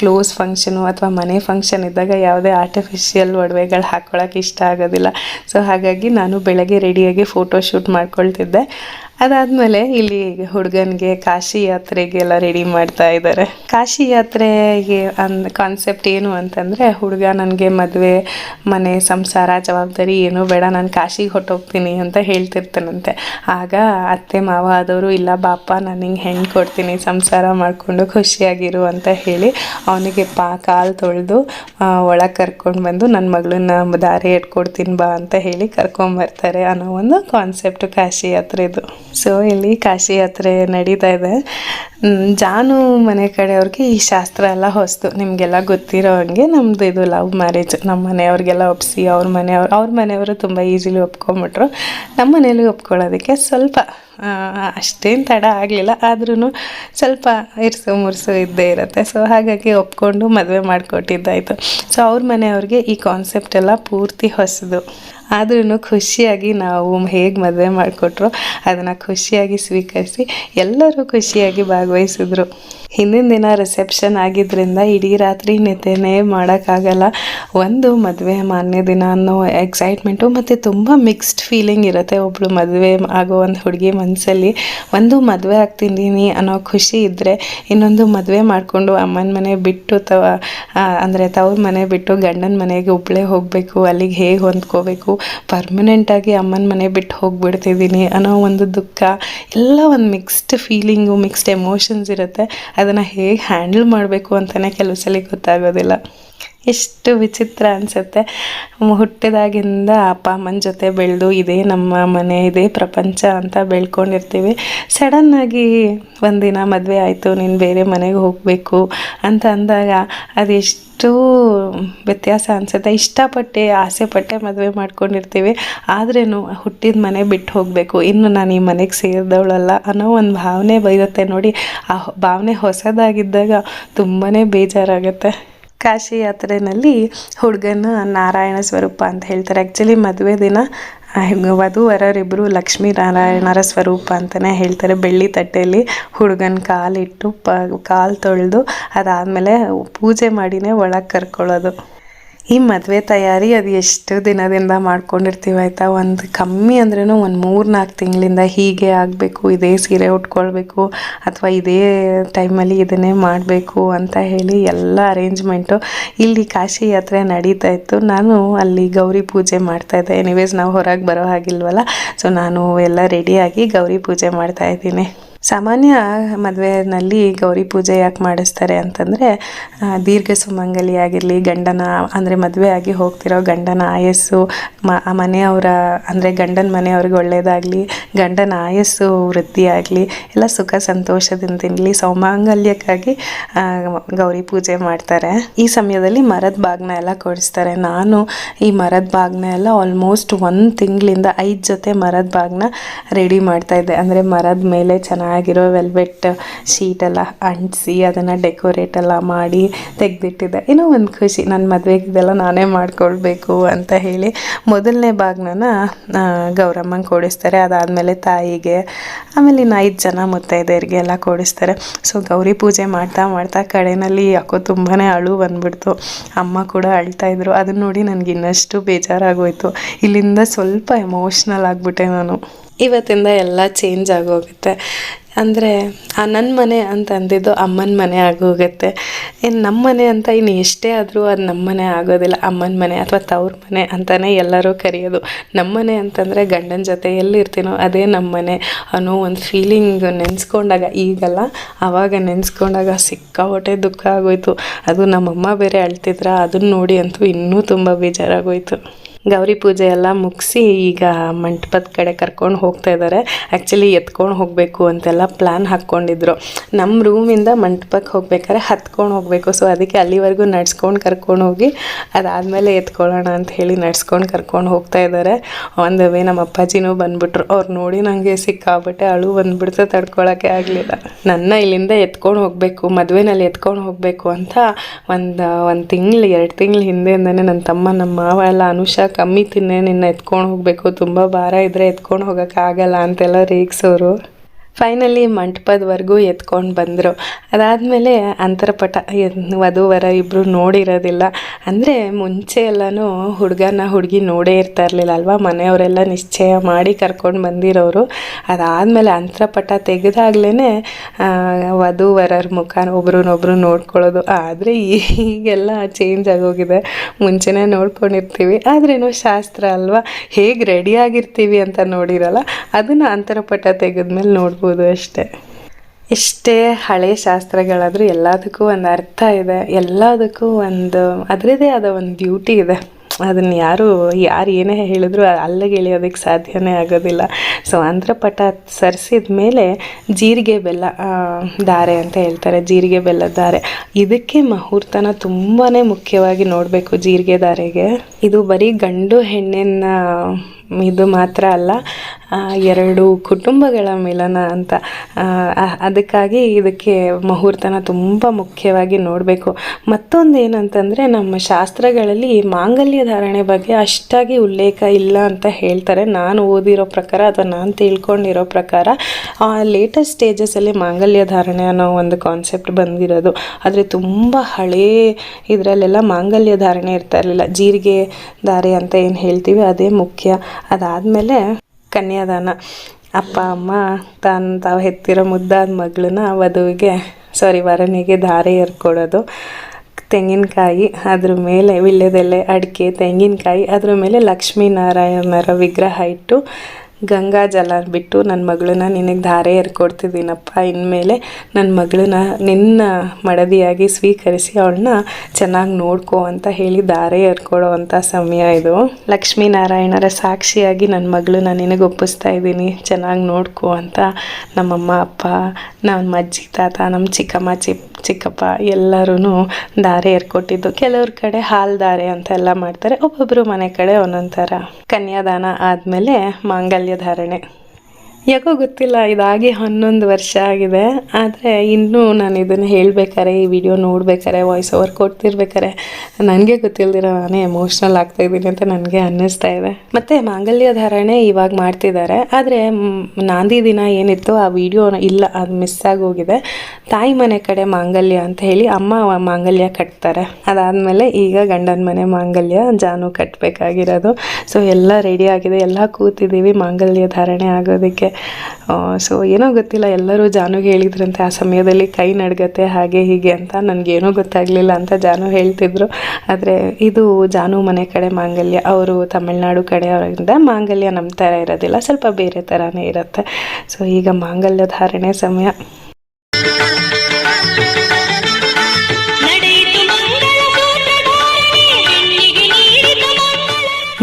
ಕ್ಲೋಸ್ ಫಂಕ್ಷನು ಅಥವಾ ಮನೆ ಫಂಕ್ಷನ್ ಇದ್ದಾಗ ಯಾವುದೇ ಆರ್ಟಿಫಿಷಿಯಲ್ ಒಡವೆಗಳು ಹಾಕ್ಕೊಳ್ಳೋಕೆ ಇಷ್ಟ ಆಗೋದಿಲ್ಲ. ಸೊ ಹಾಗಾಗಿ ನಾನು ಬೆಳಗ್ಗೆ ರೆಡಿಯಾಗಿ ಫೋಟೋ ಶೂಟ್ ಮಾಡ್ಕೊಳ್ತಿದ್ದೆ. ಅದಾದಮೇಲೆ ಇಲ್ಲಿ ಹುಡುಗನಿಗೆ ಕಾಶಿ ಯಾತ್ರೆಗೆಲ್ಲ ರೆಡಿ ಮಾಡ್ತಾ ಇದ್ದಾರೆ ಕಾಶಿ ಯಾತ್ರೆಗೆ ಅಂದ ಕಾನ್ಸೆಪ್ಟ್ ಏನು ಅಂತಂದರೆ, ಹುಡುಗ ನನಗೆ ಮದುವೆ, ಮನೆ ಸಂಸಾರ, ಜವಾಬ್ದಾರಿ ಏನು ಬೇಡ, ನಾನು ಕಾಶಿಗೆ ಹೊಟ್ಟೋಗ್ತೀನಿ ಅಂತ ಹೇಳ್ತಿರ್ತಾನಂತೆ. ಆಗ ಅತ್ತೆ, ಮಾವ ಆದವರು ಇಲ್ಲ ಬಾಪ, ನಾನು ಹಿಂಗೆ ಹೆಣ್ಣು ಕೊಡ್ತೀನಿ, ಸಂಸಾರ ಮಾಡಿಕೊಂಡು ಖುಷಿಯಾಗಿರು ಅಂತ ಹೇಳಿ ಅವನಿಗೆ ಪಾ, ಕಾಲು ತೊಳೆದು ಒಳಗೆ ಕರ್ಕೊಂಡು ಬಂದು ನನ್ನ ಮಗಳನ್ನ ದಾರಿ ಇಟ್ಕೊಡ್ತೀನಿ ಬಾ ಅಂತ ಹೇಳಿ ಕರ್ಕೊಂಬರ್ತಾರೆ ಅನ್ನೋ ಒಂದು ಕಾನ್ಸೆಪ್ಟ್ ಕಾಶಿ ಯಾತ್ರೆದು. ಸೊ ಇಲ್ಲಿ ಕಾಶಿ ಯಾತ್ರೆ ನಡೀತಾ ಇದೆ. ಜಾನು ಮನೆ ಕಡೆಯವ್ರಿಗೆ ಈ ಶಾಸ್ತ್ರ ಎಲ್ಲ ಹೊಸ್ತು. ನಿಮಗೆಲ್ಲ ಗೊತ್ತಿರೋ ಹಂಗೆ ನಮ್ಮದು ಇದು ಲವ್ ಮ್ಯಾರೇಜ್ ನಮ್ಮ ಮನೆಯವ್ರಿಗೆಲ್ಲ ಒಪ್ಪಿಸಿ ಅವ್ರ ಮನೆಯವ್ರು, ಅವ್ರ ಮನೆಯವರು ತುಂಬ ಈಸಿಲಿ ಒಪ್ಕೊಂಬಿಟ್ರು. ನಮ್ಮ ಮನೇಲಿ ಒಪ್ಕೊಳ್ಳೋದಕ್ಕೆ ಸ್ವಲ್ಪ ಅಷ್ಟೇನು ತಡ ಆಗಲಿಲ್ಲ. ಆದ್ರೂ ಸ್ವಲ್ಪ ಇರ್ಸು ಮುರ್ಸು ಇದ್ದೇ ಇರುತ್ತೆ. ಸೊ ಹಾಗಾಗಿ ಒಪ್ಕೊಂಡು ಮದುವೆ ಮಾಡಿಕೊಟ್ಟಿದ್ದಾಯಿತು. ಸೊ ಅವ್ರ ಮನೆಯವ್ರಿಗೆ ಈ ಕಾನ್ಸೆಪ್ಟ್ ಎಲ್ಲ ಪೂರ್ತಿ ಹೊಸದು. ಆದ್ರೂ ಖುಷಿಯಾಗಿ ನಾವು ಹೇಗೆ ಮದುವೆ ಮಾಡಿಕೊಟ್ರು ಅದನ್ನು ಖುಷಿಯಾಗಿ ಸ್ವೀಕರಿಸಿ ಎಲ್ಲರೂ ಖುಷಿಯಾಗಿ ಭಾಗವಹಿಸಿದ್ರು. ಹಿಂದಿನ ದಿನ ರಿಸೆಪ್ಷನ್ ಆಗಿದ್ದರಿಂದ ಇಡೀ ರಾತ್ರಿ ನಿದ್ದೆನೇ ಮಾಡೋಕ್ಕಾಗಲ್ಲ. ಒಂದು ಮದುವೆ ಮಾನ್ಯ ದಿನ ಅನ್ನೋ ಎಕ್ಸೈಟ್ಮೆಂಟು ಮತ್ತು ತುಂಬ ಮಿಕ್ಸ್ಡ್ ಫೀಲಿಂಗ್ ಇರುತ್ತೆ ಒಬ್ಬಳು ಮದುವೆ ಆಗೋ ಒಂದು ಹುಡುಗಿ ಮನಸ್ಸಲ್ಲಿ ಒಂದು ಮದುವೆ ಆಗ್ತಿದ್ದೀನಿ ಅನ್ನೋ ಖುಷಿ ಇದ್ದರೆ ಇನ್ನೊಂದು ಮದುವೆ ಮಾಡಿಕೊಂಡು ಅಮ್ಮನ ಮನೆ ಬಿಟ್ಟು ತವ ಅಂದರೆ ತವ್ರ ಮನೆ ಬಿಟ್ಟು ಗಂಡನ ಮನೆಗೆ ಒಬ್ಬಳೇ ಹೋಗಬೇಕು, ಅಲ್ಲಿಗೆ ಹೇಗೆ ಹೊಂದ್ಕೋಬೇಕು ಪರ್ಮನೆಂಟಾಗಿ ಅಮ್ಮನ ಮನೆ ಬಿಟ್ಟು ಹೋಗಿಬಿಡ್ತಿದ್ದೀನಿ ಅನ್ನೋ ಒಂದು ದುಃಖ. ಎಲ್ಲ ಒಂದು ಮಿಕ್ಸ್ಡ್ ಫೀಲಿಂಗು ಮಿಕ್ಸ್ಡ್ ಎಮೋಷನ್ಸ್ ಇರುತ್ತೆ. ಅದನ್ನು ಹೇಗೆ ಹ್ಯಾಂಡಲ್ ಮಾಡಬೇಕು ಅಂತಲೇ ಕೆಲವು ಸಲ ಗೊತ್ತಾಗೋದಿಲ್ಲ. ಎಷ್ಟು ವಿಚಿತ್ರ ಅನಿಸುತ್ತೆ. ಹುಟ್ಟಿದಾಗಿಂದ ಅಪ್ಪ, ಅಮ್ಮನ ಜೊತೆ ಬೆಳೆದು ಇದೇ ನಮ್ಮ ಮನೆ, ಇದೇ ಪ್ರಪಂಚ ಅಂತ ಬೆಳ್ಕೊಂಡಿರ್ತೀವಿ. ಸಡನ್ನಾಗಿ ಒಂದಿನ ಮದುವೆ ಆಯಿತು, ನೀನು ಬೇರೆ ಮನೆಗೆ ಹೋಗಬೇಕು ಅಂತ ಅಂದಾಗ ಅದೆಷ್ಟು ವ್ಯತ್ಯಾಸ ಅನಿಸುತ್ತೆ ಇಷ್ಟಪಟ್ಟೆ ಆಸೆ ಪಟ್ಟೆ ಮದುವೆ ಮಾಡ್ಕೊಂಡಿರ್ತೀವಿ. ಆದ್ರೇನು ಹುಟ್ಟಿದ ಮನೆ ಬಿಟ್ಟು ಹೋಗಬೇಕು. ಇನ್ನು ನಾನು ಈ ಮನೆಗೆ ಸೇರಿದವಳಲ್ಲ ಅನ್ನೋ ಒಂದು ಭಾವನೆ ಬೈರುತ್ತೆ ನೋಡಿ. ಆ ಭಾವನೆ ಹೊಸದಾಗಿದ್ದಾಗ ತುಂಬಾ ಬೇಜಾರಾಗುತ್ತೆ. ಕಾಶಿ ಯಾತ್ರೆಯಲ್ಲಿ ಹುಡುಗನ ನಾರಾಯಣ ಸ್ವರೂಪ ಅಂತ ಹೇಳ್ತಾರೆ. ಆ್ಯಕ್ಚುಲಿ ಮದುವೆ ದಿನ ವಧು ವರರಿಬ್ಬರು ಲಕ್ಷ್ಮೀ ನಾರಾಯಣರ ಸ್ವರೂಪ ಅಂತಲೇ ಹೇಳ್ತಾರೆ. ಬೆಳ್ಳಿ ತಟ್ಟೆಯಲ್ಲಿ ಹುಡುಗನ ಕಾಲಿಟ್ಟು ಪ, ಕಾಲು ತೊಳೆದು ಅದಾದಮೇಲೆ ಪೂಜೆ ಮಾಡಿಯೇ ಒಳಗೆ ಕರ್ಕೊಳ್ಳೋದು. ಈ ಮದುವೆ ತಯಾರಿ ಅದು ಎಷ್ಟು ದಿನದಿಂದ ಮಾಡ್ಕೊಂಡಿರ್ತೀವಿ ಆಯಿತಾ? ಒಂದು ಕಮ್ಮಿ ಅಂದ್ರೂ ಒಂದು ಮೂರು ನಾಲ್ಕು ತಿಂಗಳಿಂದ ಹೀಗೆ ಆಗಬೇಕು, ಇದೇ ಸೀರೆ ಉಟ್ಕೊಳ್ಬೇಕು, ಅಥವಾ ಇದೇ ಟೈಮಲ್ಲಿ ಇದನ್ನೇ ಮಾಡಬೇಕು ಅಂತ ಹೇಳಿ ಎಲ್ಲ ಅರೇಂಜ್ಮೆಂಟು. ಇಲ್ಲಿ ಕಾಶಿ ಯಾತ್ರೆ ನಡೀತಾ ಇತ್ತು. ನಾನು ಅಲ್ಲಿ ಗೌರಿ ಪೂಜೆ ಮಾಡ್ತಾ ಇದ್ದೆ. ಎನಿವೇಸ್ ನಾವು ಹೊರಗೆ ಬರೋ ಹಾಗಿಲ್ವಲ್ಲ? ಸೊ ನಾನು ಎಲ್ಲ ರೆಡಿಯಾಗಿ ಗೌರಿ ಪೂಜೆ ಮಾಡ್ತಾ ಇದ್ದೀನಿ. ಸಾಮಾನ್ಯ ಮದುವೆನಲ್ಲಿ ಗೌರಿ ಪೂಜೆ ಯಾಕೆ ಮಾಡಿಸ್ತಾರೆ ಅಂತಂದರೆ ದೀರ್ಘ ಸುಮಂಗಲಿ ಆಗಿರಲಿ, ಗಂಡನ, ಅಂದರೆ ಮದುವೆ ಆಗಿ ಹೋಗ್ತಿರೋ ಗಂಡನ ಆಯಸ್ಸು, ಮ ಮನೆಯವರ, ಅಂದರೆ ಗಂಡನ ಮನೆಯವ್ರಿಗೆ ಒಳ್ಳೆಯದಾಗಲಿ ಗಂಡನ ಆಯಸ್ಸು ವೃದ್ಧಿಯಾಗಲಿ ಎಲ್ಲ ಸುಖ ಸಂತೋಷದಿಂದ ತಿನ್ನಲಿ ಸೌಮಾಂಗಲ್ಯಕ್ಕಾಗಿ ಗೌರಿ ಪೂಜೆ ಮಾಡ್ತಾರೆ. ಈ ಸಮಯದಲ್ಲಿ ಮರದ ಬಾಗ್ನ ಎಲ್ಲ ಕೊಡಿಸ್ತಾರೆ. ನಾನು ಈ ಮರದ ಬಾಗ್ನ ಎಲ್ಲ ಆಲ್ಮೋಸ್ಟ್ ಒಂದು ತಿಂಗಳಿಂದ ಐದು ಜೊತೆ ಮರದ ಬಾಗ್ನ ರೆಡಿ ಮಾಡ್ತಾ ಇದ್ದೆ. ಅಂದರೆ ಮರದ ಮೇಲೆ ಚೆನ್ನಾಗಿರೋ ವೆಲ್ವೆಟ್ ಶೀಟ್ ಎಲ್ಲ ಅಂಟಿಸಿ ಅದನ್ನು ಡೆಕೋರೇಟ್ ಎಲ್ಲ ಮಾಡಿ ತೆಗೆದಿಟ್ಟಿದ್ದೆ. ಏನೋ ಒಂದು ಖುಷಿ ನನ್ನ ಮದುವೆಗೆ ಇದೆಲ್ಲ ನಾನೇ ಮಾಡಿಕೊಳ್ಬೇಕು ಅಂತ ಹೇಳಿ ಮೊದಲನೇ ಭಾಗನ ಗೌರಮ್ಮಂಗೆ ಕೊಡಿಸ್ತಾರೆ. ಅದಾದಮೇಲೆ ತಾಯಿಗೆ, ಆಮೇಲೆ ಇನ್ನು ಐದು ಜನ ಮುತ್ತೈದೆಯರಿಗೆ ಎಲ್ಲ ಕೊಡಿಸ್ತಾರೆ. ಸೊ ಗೌರಿ ಪೂಜೆ ಮಾಡ್ತಾ ಮಾಡ್ತಾ ಕಡೆಯಲ್ಲಿ ಯಾಕೋ ತುಂಬಾ ಅಳು ಬಂದ್ಬಿಡ್ತು. ಅಮ್ಮ ಕೂಡ ಅಳ್ತಾ ಇದ್ರು. ಅದನ್ನ ನೋಡಿ ನನಗೆ ಇನ್ನಷ್ಟು ಬೇಜಾರಾಗೋಯ್ತು. ಇಲ್ಲಿಂದ ಸ್ವಲ್ಪ ಎಮೋಷ್ನಲ್ ಆಗಿಬಿಟ್ಟೆ ನಾನು. ಇವತ್ತಿಂದ ಎಲ್ಲ ಚೇಂಜ್ ಆಗೋಗುತ್ತೆ. ಅಂದರೆ, ಆ ನನ್ನ ಮನೆ ಅಂತ ಅಂದಿದ್ದು ಅಮ್ಮನ ಮನೆ ಆಗೋಗುತ್ತೆ. ಇನ್ನು ನಮ್ಮ ಮನೆ ಅಂತ ಇನ್ನು ಎಷ್ಟೇ ಆದರೂ ಅದು ನಮ್ಮ ಮನೆ ಆಗೋದಿಲ್ಲ. ಅಮ್ಮನ ಮನೆ ಅಥವಾ ತವ್ರ ಮನೆ ಅಂತಲೇ ಎಲ್ಲರೂ ಕರೆಯೋದು. ನಮ್ಮ ಮನೆ ಅಂತಂದರೆ ಗಂಡನ ಜೊತೆ ಎಲ್ಲಿರ್ತೀನೋ ಅದೇ ನಮ್ಮ ಮನೆ ಅನ್ನೋ ಒಂದು ಫೀಲಿಂಗ್ ನೆನೆಸ್ಕೊಂಡಾಗ. ಈಗಲ್ಲ ಆವಾಗ ನೆನೆಸ್ಕೊಂಡಾಗ ಸಿಕ್ಕಾಪಟ್ಟೆ ದುಃಖ ಆಗೋಯ್ತು. ಅದು ನಮ್ಮಮ್ಮ ಬೇರೆ ಅಳ್ತಿದ್ರ ಅದನ್ನ ನೋಡಿ ಅಂತೂ ಇನ್ನೂ ತುಂಬ ಬೇಜಾರಾಗೋಯ್ತು. ಗೌರಿ ಪೂಜೆ ಎಲ್ಲ ಮುಗಿಸಿ ಈಗ ಮಂಟಪದ ಕಡೆ ಕರ್ಕೊಂಡು ಹೋಗ್ತಾ ಇದ್ದಾರೆ ಆ್ಯಕ್ಚುಲಿ ಎತ್ಕೊಂಡು ಹೋಗಬೇಕು ಅಂತೆಲ್ಲ ಪ್ಲ್ಯಾನ್ ಹಾಕ್ಕೊಂಡಿದ್ರು. ನಮ್ಮ ರೂಮಿಂದ ಮಂಟಪಕ್ಕೆ ಹೋಗ್ಬೇಕಾದ್ರೆ ಹತ್ಕೊಂಡು ಹೋಗಬೇಕು. ಸೊ ಅದಕ್ಕೆ ಅಲ್ಲಿವರೆಗೂ ನಡ್ಸ್ಕೊಂಡು ಕರ್ಕೊಂಡು ಹೋಗಿ ಅದಾದಮೇಲೆ ಎತ್ಕೊಳ್ಳೋಣ ಅಂತ ಹೇಳಿ ನಡ್ಸ್ಕೊಂಡು ಕರ್ಕೊಂಡು ಹೋಗ್ತಾ ಇದ್ದಾರೆ ಒಂದು ವೇ ನಮ್ಮ ಅಪ್ಪಾಜಿನೂ ಬಂದ್ಬಿಟ್ರು. ಅವ್ರು ನೋಡಿ ನನಗೆ ಸಿಕ್ಕಾಬಿಟ್ಟೆ ಅಳು ಬಂದ್ಬಿಡ್ತು ತಡ್ಕೊಳ್ಳೋಕ್ಕೆ ಆಗಲಿಲ್ಲ. ನನ್ನ ಇಲ್ಲಿಂದ ಎತ್ಕೊಂಡು ಹೋಗಬೇಕು, ಮದುವೆನಲ್ಲಿ ಎತ್ಕೊಂಡು ಹೋಗಬೇಕು ಅಂತ ಒಂದು ಒಂದು ತಿಂಗಳು, ಎರಡು ತಿಂಗಳು ಹಿಂದೆಯಿಂದನೇ ನನ್ನ ತಮ್ಮ ನಮ್ಮ ಮಾವ ಎಲ್ಲ ಅನುಷಾ ಕಮ್ಮಿ ತಿನ್ನೆ, ನಿನ್ನ ಎತ್ಕೊಂಡು ಹೋಗಬೇಕು. ತುಂಬ ಭಾರ ಇದ್ದರೆ ಎತ್ಕೊಂಡು ಹೋಗೋಕ್ಕಾಗಲ್ಲ ಅಂತೆಲ್ಲ ರೇಗ್ಸೋರು. ಫೈನಲಿ ಮಂಟಪದವರೆಗೂ ಎತ್ಕೊಂಡು ಬಂದರು. ಅದಾದಮೇಲೆ ಅಂತರಪಟ ವಧುವರ ವಧು ವರ ಇಬ್ಬರು ನೋಡಿರೋದಿಲ್ಲ. ಅಂದರೆ ಮುಂಚೆ ಎಲ್ಲನೂ ಹುಡುಗನ ಹುಡುಗಿ ನೋಡೇ ಇರ್ತಾ ಇರಲಿಲ್ಲ ಅಲ್ವಾ? ಮನೆಯವರೆಲ್ಲ ನಿಶ್ಚಯ ಮಾಡಿ ಕರ್ಕೊಂಡು ಬಂದಿರೋರು. ಅದಾದಮೇಲೆ ಅಂತರಪಟ ತೆಗೆದಾಗ್ಲೇ ವಧುವರರ ಮುಖ ಒಬ್ರನ್ನೊಬ್ರು ನೋಡ್ಕೊಳ್ಳೋದು. ಆದರೆ ಈಗೆಲ್ಲ ಚೇಂಜ್ ಆಗೋಗಿದೆ. ಮುಂಚೆನೇ ನೋಡ್ಕೊಂಡಿರ್ತೀವಿ. ಆದ್ರೇನು ಶಾಸ್ತ್ರ ಅಲ್ವಾ? ಹೇಗೆ ರೆಡಿಯಾಗಿರ್ತೀವಿ ಅಂತ ನೋಡಿರಲ್ಲ, ಅದನ್ನು ಅಂತರಪಟ ತೆಗೆದ್ಮೇಲೆ ನೋಡ್ಬೋದು ಅಷ್ಟೇ. ಇಷ್ಟೇ ಹಳೆ ಶಾಸ್ತ್ರಗಳಾದರೂ ಎಲ್ಲದಕ್ಕೂ ಒಂದು ಅರ್ಥ ಇದೆ. ಎಲ್ಲದಕ್ಕೂ ಒಂದು ಅದರದೇ ಆದ ಒಂದು ಡ್ಯೂಟಿ ಇದೆ. ಅದನ್ನು ಯಾರು ಯಾರು ಏನೇ ಹೇಳಿದ್ರು ಅಲ್ಲಿಗೆ ಇಳಿಯೋದಕ್ಕೆ ಸಾಧ್ಯನೇ ಆಗೋದಿಲ್ಲ. ಸೊ ಅಂದ್ರಪಟ ಸರಿಸಿದ ಮೇಲೆ ಜೀರಿಗೆ ಬೆಲ್ಲ ದಾರೆ ಅಂತ ಹೇಳ್ತಾರೆ, ಜೀರಿಗೆ ಬೆಲ್ಲ ಧಾರೆ ಇದಕ್ಕೆ ಮುಹೂರ್ತನ ತುಂಬಾ ಮುಖ್ಯವಾಗಿ ನೋಡಬೇಕು ಜೀರಿಗೆ ಧಾರೆಗೆ ಇದು ಬರೀ ಗಂಡು ಹೆಣ್ಣಿನ ಇದು ಮಾತ್ರ ಅಲ್ಲ ಎರಡು ಕುಟುಂಬಗಳ ಮಿಲನ ಅಂತ. ಅದಕ್ಕಾಗಿ ಇದಕ್ಕೆ ಮುಹೂರ್ತನ ತುಂಬ ಮುಖ್ಯವಾಗಿ ನೋಡಬೇಕು. ಮತ್ತೊಂದು ಏನಂತಂದರೆ, ನಮ್ಮ ಶಾಸ್ತ್ರಗಳಲ್ಲಿ ಮಾಂಗಲ್ಯ ಧಾರಣೆ ಬಗ್ಗೆ ಅಷ್ಟಾಗಿ ಉಲ್ಲೇಖ ಇಲ್ಲ ಅಂತ ಹೇಳ್ತಾರೆ. ನಾನು ಓದಿರೋ ಪ್ರಕಾರ ಅಥವಾ ನಾನು ತಿಳ್ಕೊಂಡಿರೋ ಪ್ರಕಾರ ಲೇಟೆಸ್ಟ್ ಸ್ಟೇಜಸಲ್ಲಿ ಮಾಂಗಲ್ಯ ಧಾರಣೆ ಅನ್ನೋ ಒಂದು ಕಾನ್ಸೆಪ್ಟ್ ಬಂದಿರೋದು. ಆದರೆ ತುಂಬ ಹಳೇ ಇದರಲ್ಲೆಲ್ಲ ಮಾಂಗಲ್ಯ ಧಾರಣೆ ಇರ್ತಾ ಇರಲಿಲ್ಲ. ಜೀರಿಗೆ, ಧಾರೆ ಅಂತ ಏನು ಹೇಳ್ತೀವಿ, ಅದೇ ಮುಖ್ಯ. ಅದಾದಮೇಲೆ ಕನ್ಯಾದಾನ. ಅಪ್ಪ, ಅಮ್ಮ, ತಾನು, ತಾವು ಹೆತ್ತಿರೋ ಮುದ್ದಾದ ಮಗಳನ್ನ ವಧುವಿಗೆ ಸಾರಿ ವರನಿಗೆ ಧಾರೆ ಎರ್ಕೊಡೋದು ತೆಂಗಿನಕಾಯಿ ಅದ್ರ ಮೇಲೆ, ವಿಳ್ಯದೆಲೆ, ಅಡಿಕೆ, ತೆಂಗಿನಕಾಯಿ ಅದ್ರ ಮೇಲೆ ಲಕ್ಷ್ಮೀನಾರಾಯಣರ ವಿಗ್ರಹ ಇಟ್ಟು ಗಂಗಾ ಜಲ ಬಿಟ್ಟು ನನ್ನ ಮಗಳನ್ನ ನಿನಗೆ ಧಾರೆ ಎರ್ಕೊಡ್ತಿದ್ದೀನಪ್ಪ. ಇನ್ಮೇಲೆ ನನ್ನ ಮಗಳನ್ನ ನಿನ್ನ ಮಡದಿಯಾಗಿ ಸ್ವೀಕರಿಸಿ ಅವಳನ್ನ ಚೆನ್ನಾಗಿ ನೋಡ್ಕೋ ಅಂತ ಹೇಳಿ ಧಾರೆ ಎರ್ಕೊಡೋ ಅಂಥ ಸಮಯ ಇದು. ಲಕ್ಷ್ಮೀನಾರಾಯಣರ ಸಾಕ್ಷಿಯಾಗಿ ನನ್ನ ಮಗಳನ್ನ ನಿನಗೆ ಒಪ್ಪಿಸ್ತಾ ಇದ್ದೀನಿ. ಚೆನ್ನಾಗಿ ನೋಡ್ಕೋ ಅಂತ ನಮ್ಮಮ್ಮ, ಅಪ್ಪ ನಮ್ಮ ಅಜ್ಜಿ, ತಾತ ನಮ್ಮ ಚಿಕ್ಕಮ್ಮ, ಚಿಪ್, ಚಿಕ್ಕಪ್ಪ ಎಲ್ಲರೂ ಧಾರೆ ಏರ್ಕೊಟ್ಟಿದ್ದು ಕೆಲವ್ರ ಕಡೆ ಹಾಲು ದಾರೆ ಅಂತ ಎಲ್ಲ ಮಾಡ್ತಾರೆ ಒಬ್ಬೊಬ್ಬರು ಮನೆ ಕಡೆ ಒಂದೊಂದು ಥರ. ಕನ್ಯಾದಾನ ಆದಮೇಲೆ ಮಾಂಗಲ್ಯ ಧಾರಣೆ ಯಾಕೋ ಗೊತ್ತಿಲ್ಲ ಇದಾಗಿ ಹನ್ನೊಂದು ವರ್ಷ ಆಗಿದೆ. ಆದರೆ ಇನ್ನೂ ನಾನು ಇದನ್ನು ಹೇಳಬೇಕಾರೆ, ಈ ವಿಡಿಯೋ ನೋಡ್ಬೇಕಾರೆ ವಾಯ್ಸ್ ಓವರ್ ಕೊಡ್ತಿರ್ಬೇಕಾರೆ, ನನಗೆ ಗೊತ್ತಿಲ್ದಿರ ನಾನೇ ಎಮೋಷ್ನಲ್ ಆಗ್ತಾ ಇದ್ದೀನಿ ಅಂತ ನನಗೆ ಅನ್ನಿಸ್ತಾ ಇದೆ. ಮತ್ತು ಮಾಂಗಲ್ಯ ಧಾರಣೆ ಇವಾಗ ಮಾಡ್ತಿದ್ದಾರೆ. ಆದರೆ ನಾಂದಿ ದಿನ ಏನಿತ್ತು ಆ ವಿಡಿಯೋ ಇಲ್ಲ, ಅದು ಮಿಸ್ ಆಗೋಗಿದೆ ತಾಯಿ ಮನೆ ಕಡೆ ಮಾಂಗಲ್ಯ ಅಂತ ಹೇಳಿ ಅಮ್ಮ ಮಾಂಗಲ್ಯ ಕಟ್ತಾರೆ. ಅದಾದಮೇಲೆ ಈಗ ಗಂಡನ ಮನೆ ಮಾಂಗಲ್ಯ ಜಾನು ಕಟ್ಟಬೇಕಾಗಿರೋದು ಸೊ ಎಲ್ಲ ರೆಡಿ ಆಗಿದೆ, ಎಲ್ಲ ಕೂತಿದ್ದೀವಿ ಮಾಂಗಲ್ಯ ಧಾರಣೆ ಆಗೋದಕ್ಕೆ. ಸೊ ಏನೋ ಗೊತ್ತಿಲ್ಲ ಎಲ್ಲರೂ ಜಾನುಗೆ ಹೇಳಿದ್ರಂತೆ ಆ ಸಮಯದಲ್ಲಿ ಕೈ ನಡ್ಗತ್ತೆ ಹಾಗೆ ಹೀಗೆ ಅಂತ. ನನಗೇನೂ ಗೊತ್ತಾಗಲಿಲ್ಲ ಅಂತ ಜಾನು ಹೇಳ್ತಿದ್ರು. ಆದರೆ ಇದು ಜಾನು ಮನೆ ಕಡೆ ಮಾಂಗಲ್ಯ ಅವರು ತಮಿಳ್ನಾಡು ಕಡೆಯವರಿಂದ ಮಾಂಗಲ್ಯ ನಮ್ಮ ಥರ ಇರೋದಿಲ್ಲ ಸ್ವಲ್ಪ ಬೇರೆ ಥರನೇ ಇರುತ್ತೆ. ಸೊ ಈಗ ಮಾಂಗಲ್ಯ ಧಾರಣೆ ಸಮಯ.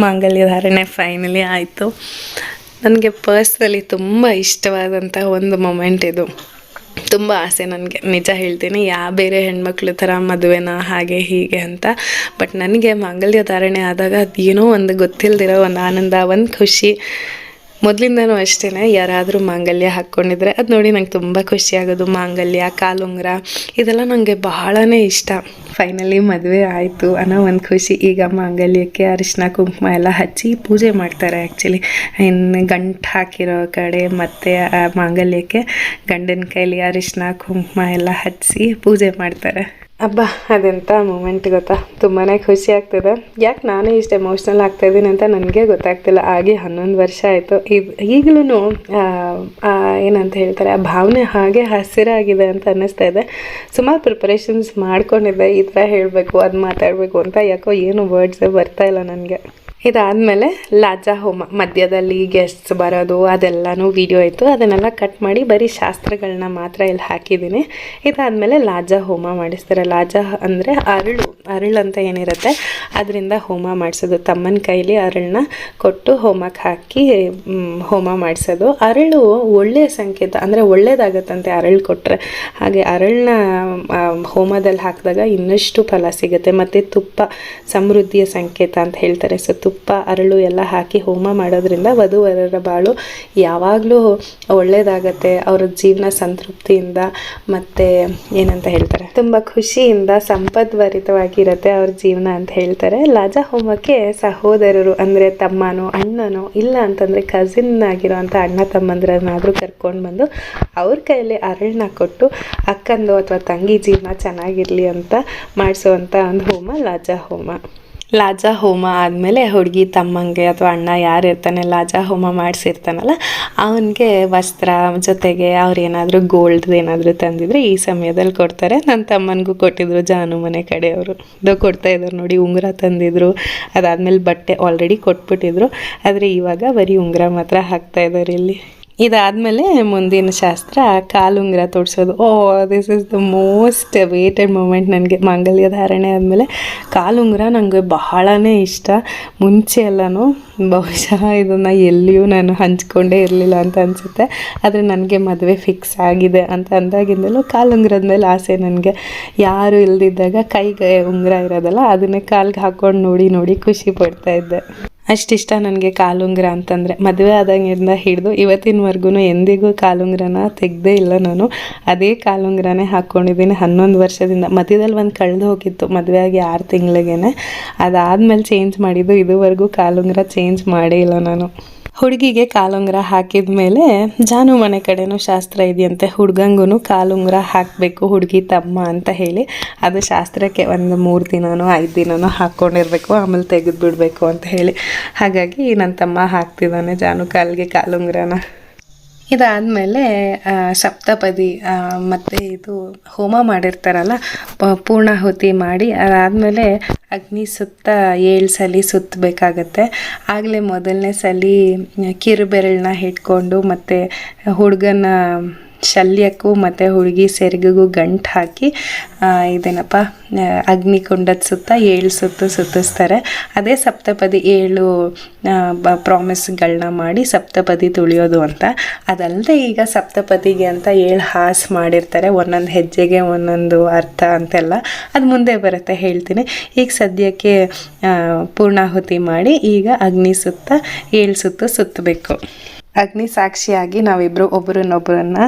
ಮಾಂಗಲ್ಯ ಧಾರಣೆ ಫೈನಲಿ ಆಯಿತು. ನನಗೆ ಪರ್ಸ್ನಲಿ ತುಂಬ ಇಷ್ಟವಾದಂಥ ಒಂದು ಮೊಮೆಂಟ್ ಇದು. ತುಂಬ ಆಸೆ ನನಗೆ, ನಿಜ ಹೇಳ್ತೀನಿ. ಯಾವ ಬೇರೆ ಹೆಣ್ಮಕ್ಳು ಥರ ಮದುವೆನ, ಹಾಗೆ ಹೀಗೆ ಅಂತ. ಬಟ್ ನನಗೆ ಮಾಂಗಲ್ಯ ಧಾರಣೆ ಆದಾಗ ಅದೇನೋ ಒಂದು ಗೊತ್ತಿಲ್ಲದಿರೋ ಒಂದು ಆನಂದ, ಒಂದು ಖುಷಿ. ಮೊದಲಿಂದನೂ ಅಷ್ಟೇ ಯಾರಾದರೂ ಮಾಂಗಲ್ಯ ಹಾಕ್ಕೊಂಡಿದ್ರೆ ಅದು ನೋಡಿ ನಂಗೆ ತುಂಬ ಖುಷಿ ಆಗೋದು. ಮಾಂಗಲ್ಯ, ಕಾಲುಂಗ್ರ, ಇದೆಲ್ಲ ನನಗೆ ಬಹಳನೇ ಇಷ್ಟ. ಫೈನಲಿ ಮದುವೆ ಆಯಿತು. ಅನ್ನೋ ಒಂದು ಖುಷಿ. ಈಗ ಮಾಂಗಲ್ಯಕ್ಕೆ ಅರಿಶಿನ ಕುಂಕುಮ ಎಲ್ಲ ಹಚ್ಚಿ ಪೂಜೆ ಮಾಡ್ತಾರೆ ಆ್ಯಕ್ಚುಲಿ ಇನ್ನು ಗಂಟು ಹಾಕಿರೋ ಕಡೆ ಮತ್ತು ಮಾಂಗಲ್ಯಕ್ಕೆ ಗಂಡನ ಕೈಲಿ ಅರಿಶಿನ ಕುಂಕುಮ ಎಲ್ಲ ಹಚ್ಚಿ ಪೂಜೆ ಮಾಡ್ತಾರೆ. ಅಬ್ಬಾ ಅದೆಂಥ ಮೂಮೆಂಟ್ ಗೊತ್ತಾ? ತುಂಬಾ ಖುಷಿ ಆಗ್ತದೆ. ಯಾಕೆ ನಾನು ಇಷ್ಟು ಎಮೋಷ್ನಲ್ ಆಗ್ತಾ ಇದ್ದೀನಿ ಅಂತ ನನಗೆ ಗೊತ್ತಾಗ್ತಿಲ್ಲ. ಆಗಿ ಹನ್ನೊಂದು ವರ್ಷ ಆಯಿತು. ಇದು ಈಗಲೂ ಏನಂತ ಹೇಳ್ತಾರೆ, ಆ ಭಾವನೆ ಹಾಗೆ ಹಸಿರಾಗಿದೆ ಅಂತ ಅನ್ನಿಸ್ತಾ ಇದೆ. ಸುಮಾರು ಪ್ರಿಪರೇಷನ್ಸ್ ಮಾಡ್ಕೊಂಡಿದ್ದೆ. ಈ ಥರ ಹೇಳಬೇಕು, ಅದು ಮಾತಾಡಬೇಕು ಅಂತ ಯಾಕೋ ಏನು ವರ್ಡ್ಸೇ ಬರ್ತಾ ಇಲ್ಲ ನನಗೆ. ಇದಾದಮೇಲೆ ಲಾಜಾ ಹೋಮ, ಮಧ್ಯದಲ್ಲಿ ಗೆಸ್ಟ್ಸ್ ಬರೋದು, ಅದೆಲ್ಲನೂ ವಿಡಿಯೋ ಇತ್ತು. ಅದನ್ನೆಲ್ಲ ಕಟ್ ಮಾಡಿ ಬರೀ ಶಾಸ್ತ್ರಗಳನ್ನ ಮಾತ್ರ ಇಲ್ಲಿ ಹಾಕಿದ್ದೀನಿ. ಇದಾದಮೇಲೆ ಲಾಜಾ ಹೋಮ ಮಾಡಿಸ್ತಾರೆ. ಲಾಜಾ ಅಂದರೆ ಅರಳು ಅರಳು ಅಂತ ಏನಿರುತ್ತೆ, ಅದರಿಂದ ಹೋಮ ಮಾಡಿಸೋದು. ತಮ್ಮನ ಕೈಲಿ ಅರಳನ್ನ ಕೊಟ್ಟು ಹೋಮಕ್ಕೆ ಹಾಕಿ, ಹೋಮ ಮಾಡಿಸೋದು. ಅರಳು ಒಳ್ಳೆಯ ಸಂಕೇತ, ಅಂದರೆ ಒಳ್ಳೇದಾಗತ್ತಂತೆ ಅರಳು ಕೊಟ್ಟರೆ ಹಾಗೆ ಅರಳನ್ನ ಹೋಮದಲ್ಲಿ ಹಾಕಿದಾಗ ಇನ್ನಷ್ಟು ಫಲ ಸಿಗುತ್ತೆ. ಮತ್ತು ತುಪ್ಪ ಸಮೃದ್ಧಿಯ ಸಂಕೇತ ಅಂತ ಹೇಳ್ತಾರೆ. ಸೊ ತುಪ್ಪ, ಅರಳು ಎಲ್ಲ ಹಾಕಿ ಹೋಮ ಮಾಡೋದ್ರಿಂದ ವಧುವರರ ಬಾಳು ಯಾವಾಗಲೂ ಒಳ್ಳೆಯದಾಗತ್ತೆ ಅವರ ಜೀವನ ಸಂತೃಪ್ತಿಯಿಂದ ಮತ್ತು ಏನಂತ ಹೇಳ್ತಾರೆ? ತುಂಬ ಖುಷಿಯಿಂದ ಸಂಪದ್ಭರಿತವಾಗಿರುತ್ತೆ ಅವ್ರ ಜೀವನ ಅಂತ ಹೇಳ್ತಾರೆ. ಲಾಜಾ ಹೋಮಕ್ಕೆ ಸಹೋದರರು ಅಂದರೆ ತಮ್ಮನೋ, ಅಣ್ಣನೋ, ಇಲ್ಲ ಅಂತಂದರೆ ಕಸಿನ್ ಆಗಿರೋಂಥ ಅಣ್ಣ ತಮ್ಮಂದ್ರನ್ನಾದರೂ ಕರ್ಕೊಂಡು ಬಂದು ಅವ್ರ ಕೈಯಲ್ಲಿ ಅರಳನ್ನ ಕೊಟ್ಟು ಅಕ್ಕಂದು ಅಥವಾ ತಂಗಿ ಜೀವನ ಚೆನ್ನಾಗಿರಲಿ ಅಂತ ಮಾಡಿಸುವಂಥ ಒಂದು ಹೋಮ ಲಾಜ ಹೋಮ. ಲಾಜಾ ಹೋಮ ಆದಮೇಲೆ ಹುಡುಗಿ ತಮ್ಮಂಗೆ ಅಥವಾ ಅಣ್ಣ ಯಾರು ಇರ್ತಾನೆ ಲಾಜ ಹೋಮ ಮಾಡಿಸಿರ್ತಾನಲ್ಲ, ಅವನಿಗೆ ವಸ್ತ್ರ ಜೊತೆಗೆ ಅವ್ರು ಏನಾದರೂ ಗೋಲ್ಡ್ ಏನಾದರೂ ತಂದಿದ್ರೆ ಈ ಸಮಯದಲ್ಲಿ ಕೊಡ್ತಾರೆ. ನನ್ನ ತಮ್ಮನಿಗೂ ಕೊಟ್ಟಿದ್ರು ಜಾನು ಮನೆ ಕಡೆಯವರು. ಅದು ಕೊಡ್ತಾ ಇದ್ದಾರೆ ನೋಡಿ, ಉಂಗುರ ತಂದಿದ್ರು, ಅದಾದಮೇಲೆ ಬಟ್ಟೆ ಆಲ್ರೆಡಿ ಕೊಟ್ಬಿಟ್ಟಿದ್ರು. ಆದರೆ ಇವಾಗ ಬರೀ ಉಂಗುರ ಮಾತ್ರ ಹಾಕ್ತಾ ಇದ್ದಾರೆ ಇಲ್ಲಿ. ಇದಾದಮೇಲೆ ಮುಂದಿನ ಶಾಸ್ತ್ರ ಕಾಲುಂಗ್ರ ತೋರಿಸೋದು. ಓ this is the most awaited moment ನನಗೆ ಮಾಂಗಲ್ಯ ಧಾರಣೆ ಆದಮೇಲೆ. ಕಾಲುಂಗ್ರ ನನಗೆ ಬಹಳನೇ ಇಷ್ಟ. ಮುಂಚೆ ಎಲ್ಲನೂ ಬಹುಶಃ ಇದನ್ನು ಎಲ್ಲಿಯೂ ನಾನು ಹಂಚ್ಕೊಂಡೇ ಇರಲಿಲ್ಲ ಅಂತ ಅನಿಸುತ್ತೆ. ಆದರೆ ನನಗೆ ಮದುವೆ ಫಿಕ್ಸ್ ಆಗಿದೆ ಅಂತ ಅಂದಾಗಿಂದಲೂ ಕಾಲುಂಗ್ರದ ಮೇಲೆ ಆಸೆ ನನಗೆ. ಯಾರು ಇಲ್ದಿದ್ದಾಗ ಕೈಗೆ ಉಂಗುರ ಇರೋದಲ್ಲ, ಅದನ್ನೇ ಕಾಲ್ಗೆ ಹಾಕ್ಕೊಂಡು ನೋಡಿ ನೋಡಿ ಖುಷಿ ಪಡ್ತಾ ಇದ್ದೆ. ಅಷ್ಟಿಷ್ಟ ನನಗೆ ಕಾಲುಂಗ್ರ ಅಂತಂದರೆ. ಮದುವೆ ಆದಂಗಿಂದ ಹಿಡಿದು ಇವತ್ತಿನವರೆಗೂ ಎಂದಿಗೂ ಕಾಲುಂಗ್ರನ ತೆಗ್ದೇ ಇಲ್ಲ ನಾನು. ಅದೇ ಕಾಲುಂಗ್ರನೇ ಹಾಕ್ಕೊಂಡಿದ್ದೀನಿ ಹನ್ನೊಂದು ವರ್ಷದಿಂದ. ಮಧ್ಯದಲ್ಲಿ ಒಂದು ಕಳೆದು ಹೋಗಿತ್ತು ಮದುವೆ ಆಗಿ ಆರು ತಿಂಗಳಿಗೆ ಅದಾದಮೇಲೆ ಚೇಂಜ್ ಮಾಡಿದ್ದು ಇದುವರೆಗೂ ಕಾಲುಂಗ್ರ ಚೇಂಜ್ ಮಾಡೇ ಇಲ್ಲ ನಾನು. ಹುಡುಗಿಗೆ ಕಾಲುಂಗುರ ಹಾಕಿದ ಮೇಲೆ ಜಾನು ಮನೆ ಕಡೆನೂ ಶಾಸ್ತ್ರ ಇದೆಯಂತೆ. ಹುಡುಗಂಗೂ ಕಾಲುಂಗುರ ಹಾಕಬೇಕು, ಹುಡುಗಿ ತಮ್ಮ ಅಂತ ಹೇಳಿ. ಅದು ಶಾಸ್ತ್ರಕ್ಕೆ ಒಂದು ಮೂರು ದಿನನೋ, ಐದು ದಿನನೋ ಹಾಕ್ಕೊಂಡಿರ್ಬೇಕು, ಆಮೇಲೆ ತೆಗೆದು ಬಿಡಬೇಕು ಅಂತ ಹೇಳಿ. ಹಾಗಾಗಿ ನನ್ನ ತಮ್ಮ ಹಾಕ್ತಿದ್ದಾನೆ ಜಾನು, ಕಾಲಿಗೆ ಕಾಲುಂಗುರನ. ಇದಾದಮೇಲೆ ಸಪ್ತಪದಿ ಮತ್ತು ಇದು ಹೋಮ ಮಾಡಿರ್ತಾರಲ್ಲ ಪೂರ್ಣಾಹುತಿ ಮಾಡಿ, ಅದಾದಮೇಲೆ ಅಗ್ನಿ ಸುತ್ತ ಏಳು ಸಲ ಸುತ್ತಬೇಕಾಗತ್ತೆ. ಆಗಲೇ ಮೊದಲನೇ ಸಲ ಕಿರುಬೆರಳನ್ನ ಹಿಡ್ಕೊಂಡು ಮತ್ತು ಹುಡುಗನ ಶಲ್ಯಕ್ಕೂ ಮತ್ತು ಹುಡುಗಿ ಸೆರಗಿಗೂ ಗಂಟು ಹಾಕಿ ಇದೇನಪ್ಪ ಅಗ್ನಿಕುಂಡದ ಸುತ್ತ ಏಳು ಸುತ್ತು ಸುತ್ತಿಸ್ತಾರೆ. ಅದೇ ಸಪ್ತಪದಿ ಏಳು ಪ್ರಾಮಿಸ್ಗಳನ್ನ ಮಾಡಿ ಸಪ್ತಪದಿ ತುಳಿಯೋದು ಅಂತ. ಅದಲ್ಲದೆ ಈಗ ಸಪ್ತಪದಿಗೆ ಅಂತ ಏಳು ಹಾಸ್ ಮಾಡಿರ್ತಾರೆ. ಒಂದೊಂದು ಹೆಜ್ಜೆಗೆ ಒಂದೊಂದು ಅರ್ಥ ಅಂತೆಲ್ಲ. ಅದು ಮುಂದೆ ಬರುತ್ತೆ ಹೇಳ್ತೀನಿ. ಈಗ ಸದ್ಯಕ್ಕೆ ಪೂರ್ಣಾಹುತಿ ಮಾಡಿ ಈಗ ಅಗ್ನಿ ಸುತ್ತ ಏಳು ಸುತ್ತು ಸುತ್ತಬೇಕು. ಅಗ್ನಿ ಸಾಕ್ಷಿಯಾಗಿ ನಾವಿಬ್ಬರು ಒಬ್ಬರನ್ನೊಬ್ಬರನ್ನ